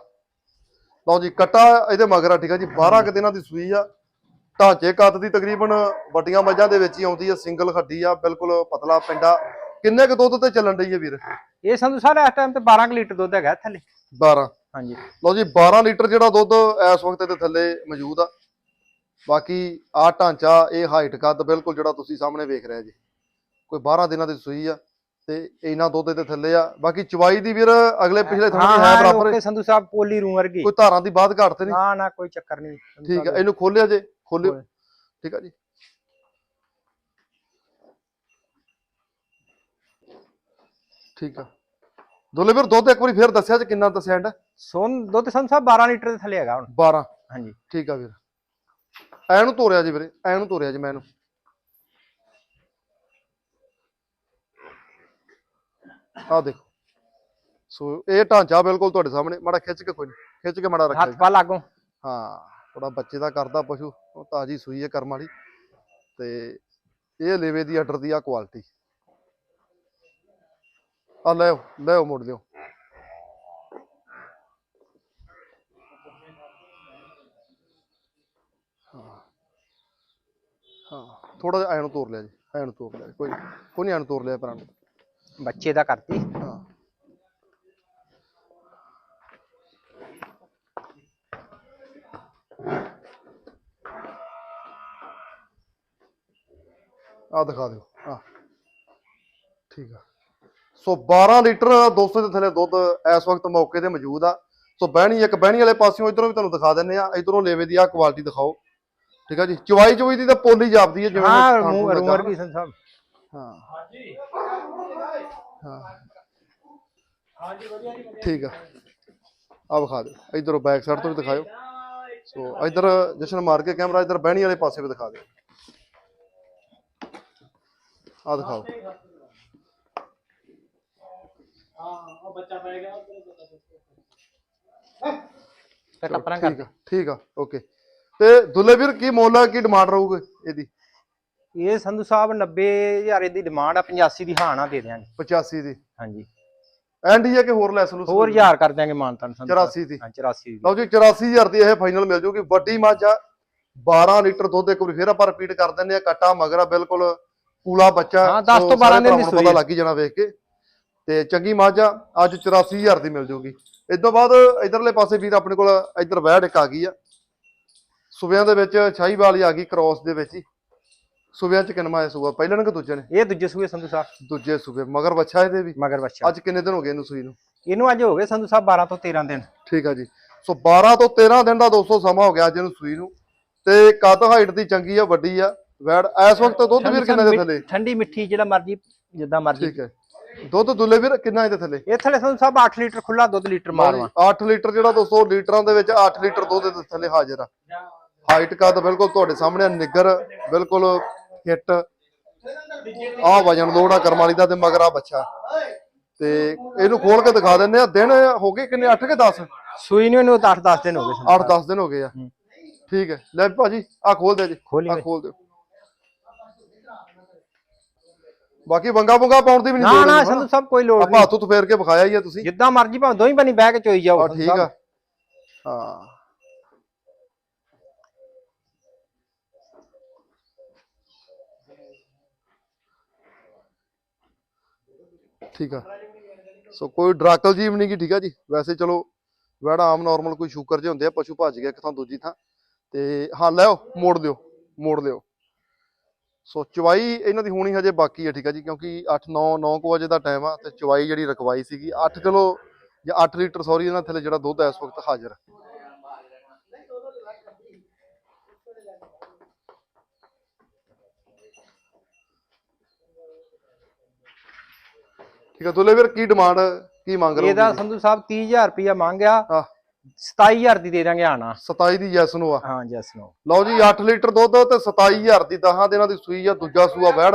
ਲਓ ਜੀ ਕੱਟਾ ਇਹਦੇ ਮਗਰ ਆ ਠੀਕ ਆ ਜੀ 12 ਕੁ ਦਿਨਾਂ ਦੀ ਸੂਈ ਆ। ਢਾਂਚੇ ਕੱਦ ਦੀ ਤਕਰੀਬਨ ਵੱਡੀਆਂ ਮੱਝਾਂ ਦੇ ਵਿੱਚ ਹੀ ਆਉਂਦੀ ਆ ਸਿੰਗਲ ਹੱਡੀ ਆ ਬਿਲਕੁਲ ਪਤਲਾ ਪਿੰਡਾ ਕਿੰਨੇ ਕੁ ਦੁੱਧ ਤੇ ਚੱਲਣ ਡਈ ਹੈ ਵੀਰ? ਇਹ ਸੰਧੂ ਸਾਹਿਬ ਇਸ ਟਾਈਮ ਤੇ 12 ਕੁ ਲੀਟਰ ਦੁੱਧ ਹੈਗਾ ਥੱਲੇ 12 ਹਾਂਜੀ। ਲਓ ਜੀ 12 ਲੀਟਰ ਜਿਹੜਾ ਦੁੱਧ ਇਸ ਵਕਤ ਇਹਦੇ ਥੱਲੇ ਮੌਜੂਦ ਆ। ਬਾਕੀ ਆ ਢਾਂਚਾ ਇਹ ਹਾਈਟ ਕੱਦ ਬਿਲਕੁਲ ਜਿਹੜਾ ਤੁਸੀਂ ਸਾਹਮਣੇ ਵੇਖ ਰਹੇ ਜੀ। ਕੋਈ 12 ਦਿਨਾਂ ਦੀ ਸੂਈ ਆ ਤੇ ਇਹਨਾਂ ਦੁੱਧ ਦੇ ਥੱਲੇ ਆ। ਬਾਕੀ ਚਵਾਈ ਦੀ ਵੀਰ ਅਗਲੇ ਪਿਛਲੇ ਥਾਂ ਹਾਂ ਦੀ ਹੈ ਹਾਂ ਬਰਾਬਰ। ਓਕੇ ਸੰਧੂ ਸਾਹਿਬ ਪੋਲੀ ਰੂਮ ਵਰਗੀ। ਕੋਈ ਧਾਰਾਂ ਦੀ ਬਾਤ ਘੱਟ ਤੇ ਨਹੀਂ? ਨਾ ਨਾ ਕੋਈ ਚੱਕਰ ਨਹੀਂ। ਠੀਕ ਆ। ਇਹਨੂੰ ਖੋਲਿਆ ਜੇ ਖੋਲਿਓ। ਖੋਲ। ਠੀਕ ਆ ਜੀ। ਠੀਕ ਆ। ਦੋਲੇ ਵੀਰ ਦੁੱਧ ਇੱਕ ਵਾਰੀ ਫੇਰ ਦੱਸਿਆ ਜੀ ਕਿੰਨਾ ਦੱਸਿਆ ਐਂਡ ਸੋਨ ਦੁੱਧ ਸੰਧੂ ਸਾਹਿਬ 12 ਲੀਟਰ ਦੇ ਥੱਲੇ ਹੈਗਾ ਹੁਣ। 12 ਹਾਂਜੀ। ਠੀਕ ਆ ਵੀਰ। ਐ ਨੂੰ ਤੋਰਿਆ ਜੀ ਵੀਰੇ ਐ ਨੂੰ ਤੋਰਿਆ ਜੀ ਮੈਂ ਇਹਨੂੰ। ਆ ਦੇਖੋ। ਸੋ ਇਹ ਢਾਂਚਾ ਬਿਲਕੁਲ ਤੁਹਾਡੇ ਸਾਹਮਣੇ ਮਾੜਾ ਖਿੱਚ ਕੇ ਕੋਈ ਨੀ ਖਿੱਚ ਕੇ ਮਾੜਾ ਰੱਖਿਆ ਹੱਥ। ਪਾ ਲਾਗੋ। ਹਾਂ ਥੋੜਾ ਬੱਚੇ ਦਾ ਕਰਦਾ ਪਸ਼ੂ ਉਹ ਤਾਜੀ ਸੂਈ ਹੈ ਕਰਮ ਵਾਲੀ। ਤੇ ਇਹ ਲੇਵੇ ਦੀ ਆਰਡਰ ਦੀ ਆ ਕੁਆਲਿਟੀ ਆ ਲੈ ਲੈ ਮੋੜ ਦਿਓ ਹਾਂ। ਥੋੜਾ ਜਿਹਾ ਐਂ ਨੂੰ ਤੋੜ ਲਿਆ ਜੀ ਐਂ ਨੂੰ ਤੋੜ ਲਿਆ ਕੋਈ ਕੋਈ ਨਹੀਂ ਐਂ ਨੂੰ ਤੋੜ ਲਿਆ ਪਰਾਂ ਨੂੰ। ਬੱਚੇ ਦਾ ਕਰਤੀ। ਹਾਂ। ਆ ਦਿਖਾ ਦਿਓ ਆ ਠੀਕ ਆ। ਸੋ 12 ਲੀਟਰ 200 ਦੇ ਥੱਲੇ ਦੁੱਧ ਇਸ ਵਕਤ ਮੌਕੇ ਤੇ ਮੌਜੂਦ ਆ। ਸੋ ਬਹਿਣੀ ਇੱਕ ਬਹਿਣੀ ਵਾਲੇ ਪਾਸਿਓਂ ਇਧਰੋਂ ਵੀ ਤੁਹਾਨੂੰ ਦਿਖਾ ਦਿੰਨੇ ਆ। ਇਧਰੋਂ ਲੇਵੇ ਦੀ ਆ ਕੁਆਲਿਟੀ ਦਿਖਾਓ। ਠੀਕ ਆ ਜੀ? ਚਵਾਈ ਚਵਾਈ ਦੀ ਤਾਂ ਪੋਲੀ ਜਾਪਦੀ ਹੈ ਜਿਵੇਂ ਹਾਂ ਮੈਂ ਖਾਣ ਮੂੰਹ ਨੂੰ ਲੱਗਾ ਰੂਮਰ। ਵੀ ਸੰਧੂ ਸਾਹਿਬ ਹਾਂ। ਹਾਂ ਠੀਕ ਆ। ਆ ਵਿਖਾ ਦਿਓ। ਇਧਰੋਂ ਬੈਕ ਸਾਈਡ ਤੋਂ ਵੀ ਦਿਖਾਓ ਸੋ ਇਧਰ ਜਸ਼ਨ ਮਾਰ ਕੇ ਕੈਮਰਾ ਇਧਰ ਬਹਿਣੀ ਵਾਲੇ ਪਾਸੇ ਵੀ ਦਿਖਾ ਦਿਓ। ਆ ਦਿਖਾਓ। ਤੇ ਟੱਪਰਾਂ ਕਰ ਠੀਕ ਆ। ਠੀਕ ਆ। ਓਕੇ। ਤੇ ਦੁੱਲੇ ਵੀਰ ਕੀ ਮੁੱਲ ਕੀ ਡਿਮਾਂਡ ਰਹੂਗੀ ਇਹਦੀ? ਇਹ ਸੰਧੂ ਸਾਹਿਬ 90000 ਦੀ ਡਿਮਾਂਡ ਆ 85 ਦੀ ਹਾਂ ਨਾ ਦੇ ਦਿਆਂਗੇ। 85 ਦੀ? ਹਾਂਜੀ। ਐਂਡ ਹੀ ਆ ਕਿ ਹੋਰ ਲੈਸ ਲੂਸ ਹੋਰ 1000 ਕਰ ਦਿਆਂਗੇ ਮਾਨਤਾਨ ਸੰਧੂ ਸਾਹਿਬ। 84 ਦੀ। ਹਾਂ 84 ਦੀ। ਲਓ ਜੀ 84000 ਦੀ ਇਹ ਫਾਈਨਲ ਮਿਲ ਜੂਗੀ। ਵੱਡੀ ਮੱਝ ਆ 12 ਲੀਟਰ ਦੁੱਧ ਇੱਕ ਵਾਰੀ ਫੇਰ ਆਪਾਂ ਰਿਪੀਟ ਕਰ ਦਿੰਦੇ ਆ ਕੱਟਾ ਮਗਰਾ ਬਿਲਕੁਲ ਪੂਲਾ ਬੱਚਾ। ਹਾਂ, 10 ਸੋ ਤੋਂ 12 ਸਾਰੇ ਦਿਨ ਦੀ ਸੂਈ ਪਤਾ। ਲੱਗ ਹੀ ਜਾਣਾ ਵੇਖ ਕੇ। ਤੇ ਚੰਗੀ ਮੱਝ ਆ ਅੱਜ 84000 ਦੀ ਮਿਲ ਜੂਗੀ। ਇਸ ਤੋਂ ਬਾਅਦ ਇਧਰਲੇ ਪਾਸੇ ਵੀਰ ਆਪਣੇ ਕੋਲ ਇਧਰ ਵੈੜ ਇੱਕ ਆ ਗਈ ਆ। ਸੁਬਿਆਂ ਦੇ ਵਿੱਚ ਸ਼ਾਹੀਵਾਲ ਹੀ ਆ ਗਈ ਕ੍ਰੋਸ ਦੇ ਵਿੱਚ ਹੀ। ਸੁਬਿਆਂ ਚ ਕਿੰਨਾ ਆਇਆ ਸੂਆ ਪਹਿਲਾਂ ਨੇ ਕਿ ਦੂਜੇ ਨੇ? ਇਹ ਦੂਜੇ ਸੂਏ ਸੰਧੂ ਸਾਹਿਬ। ਦੂਜੇ ਸੂਬੇ। ਮਗਰ ਬੱਚਾ ਇਹਦੇ ਵੀ। ਮਗਰ ਬੱਚਾ ਅੱਜ ਕਿੰਨੇ ਦਿਨ ਹੋ ਗਏ ਇਹਨੂੰ ਸੂਈ ਨੂੰ? ਇਹਨੂੰ ਅੱਜ ਹੋ ਗਏ ਸੰਧੂ ਸਾਹਿਬ 12 ਤੋਂ 13 ਦਿਨ। ਠੀਕ ਆ ਜੀ। ਸੋ 12 ਤੋਂ 13 ਦਿਨ ਦਾ ਦੋਸਤੋ ਸਮਾਂ ਹੋ ਗਿਆ ਅੱਜ ਇਹਨੂੰ ਸੂਈ ਨੂੰ। ਤੇ ਕੱਦ ਹਾਈਟ ਦੀ ਚੰਗੀ ਆ ਵੱਡੀ ਆ ਵੈੜ। ਇਸ ਵਕਤ ਦੁੱਧ ਵੀਰ ਕਿੰਨੇ ਦੇ ਥੱਲੇ? ਠੰਡੀ ਮਿੱਠੀ ਜਿਹੜਾ ਮਰਜ਼ੀ ਜਿੱਦਾਂ ਮਰਜ਼ੀ। ਠੀਕ ਹੈ। ਦੁੱਧ ਦੁੱਲੇ ਵੀਰ ਕਿੰਨਾ ਇਹਦੇ ਥੱਲੇ? ਇਹ ਥਲੇ ਸੰਧੂ ਸਾਹਿਬ 8 ਲੀਟਰ ਖੁੱਲਾ ਦੁੱਧ ਲੀਟਰ ਮਾਰਵਾ 8 ਲੀਟਰ ਜਿਹੜਾ ਦੋਸਤੋ ਲੀਟਰਾਂ ਦੇ ਵਿੱਚ 8 ਲੀਟਰ ਦੁੱਧ ਇਹਦੇ ਥੱਲੇ ਹਾਜ਼ਰ ਆ। ਹਾਈਟ ਕੱਦ ਬਿਲਕੁਲ ਤੁਹਾਡੇ ਸਾਹਮਣੇ ਨਿੱਗਰ ਬਿਲਕੁਲ ਹਿੱਟ ਆ ਵਜਨ ਲੋੜ ਕਰਮ ਵਾਲੀ ਦਾ ਤੇ ਮਗਰ ਆ ਬੱਚਾ। ਤੇ ਇਹਨੂੰ ਖੋਲ ਕੇ ਦਿਖਾ ਦਿੰਦੇ ਆ ਦਿਨ ਹੋ ਗਏ ਕਿੰਨੇ 8 ਕੇ 10 ਸੂਈ ਨੂੰ ਇਹਨੂੰ 8 10 ਦਿਨ ਹੋ ਗਏ ਸੰਧੂ 8 10 ਦਿਨ ਹੋ ਗਏ ਆ। ਠੀਕ ਹੈ ਲੈ ਭਾਜੀ ਆ ਖੋਲ ਦੇ ਜੀ। ਆ। ਖੋਲ ਦਿਓ। ਬਾਕੀ ਵੰਗਾ ਵੰਗਾ ਪਾਉਣ ਦੀ ਵੀ ਨਹੀਂ ਨਾ ਲੋੜ ਨਾ ਸੰਧੂ ਹਨਾ? ਸਾਹਿਬ ਕੋਈ ਲੋੜ ਆਪਾਂ ਨਹੀਂ। ਹੱਥ ਤੋਂ ਫੇਰ ਕੇ ਵਿਖਾਇਆ ਹੀ ਆ ਤੁਸੀਂ। ਜਿੱਦਾਂ ਮਰਜ਼ੀ ਭਾਵੇਂ ਦੋਹੀਂ ਬਣੀ ਬਹਿ ਕੇ ਚੋਈ ਜਾਓ ਠੀਕ ਆ। ਹਾਂ। ਠੀਕ ਆ। ਸੋ ਕੋਈ ਡਰਾਕਲ ਜੀਵ ਨਹੀਂ ਗੀ, ਠੀਕ ਆ ਜੀ। ਵੈਸੇ ਚਲੋ, ਵੜਾ ਆਮ ਨਾਰਮਲ ਕੋਈ ਸ਼ੂਕਰ ਜਿਹੇ ਹੁੰਦੇ ਆ, ਪਸ਼ੂ ਭੱਜ ਗਿਆ ਇੱਕ ਦੂਜੀ ਥਾਂ। ਤੇ ਹਾਂ ਲਿਓ ਮੋੜ ਦਿਓ ਮੋੜ ਦਿਓ ਸੋ ਚਵਾਈ ਇਹਨਾਂ ਦੀ ਹੋਣੀ ਹਜੇ ਬਾਕੀ ਹੈ ਠੀਕ ਆ ਜੀ, ਕਿਉਂਕਿ 8 9 9 ਵਜੇ ਦਾ ਟਾਈਮ ਆ, ਤੇ ਚਵਾਈ ਜਿਹੜੀ ਰਕਵਾਈ ਸੀਗੀ 8 ਕਿਲੋ ਜਾਂ 8 ਲੀਟਰ ਸੌਰੀ ਇਹਨਾਂ ਥੱਲੇ ਜਿਹੜਾ ਦੁੱਧ ਹੈ ਇਸ ਵਕਤ ਹਾਜ਼ਰ ਠੀਕ ਆ ਦੁੱਲੇ ਵੀਰ ਕੀ ਡਿਮਾਂਡ ਕੀ ਮੰਗ ਰਹੇ ਇਹਦਾ ਹੋ ਸੰਧੂ ਸਾਹਿਬ 30000 ਰੁਪਇਆ ਮੰਗਿਆ ਹਾਂ। 27000 ਦੀ ਦੇ ਦਾਂਗੇ ਆਣਾ। 27 ਦੀ ਯੈਸ ਨੂੰ ਆ। ਹਾਂ ਜਸ ਨੂੰ ਲਓ ਜੀ 8 ਲੀਟਰ ਦੁੱਧ ਤੇ 27000 ਦੀ 10 ਦਿਨਾਂ ਦੀ ਸੂਈ ਆ ਦੂਜਾ ਸੂਆ ਵੈੜ।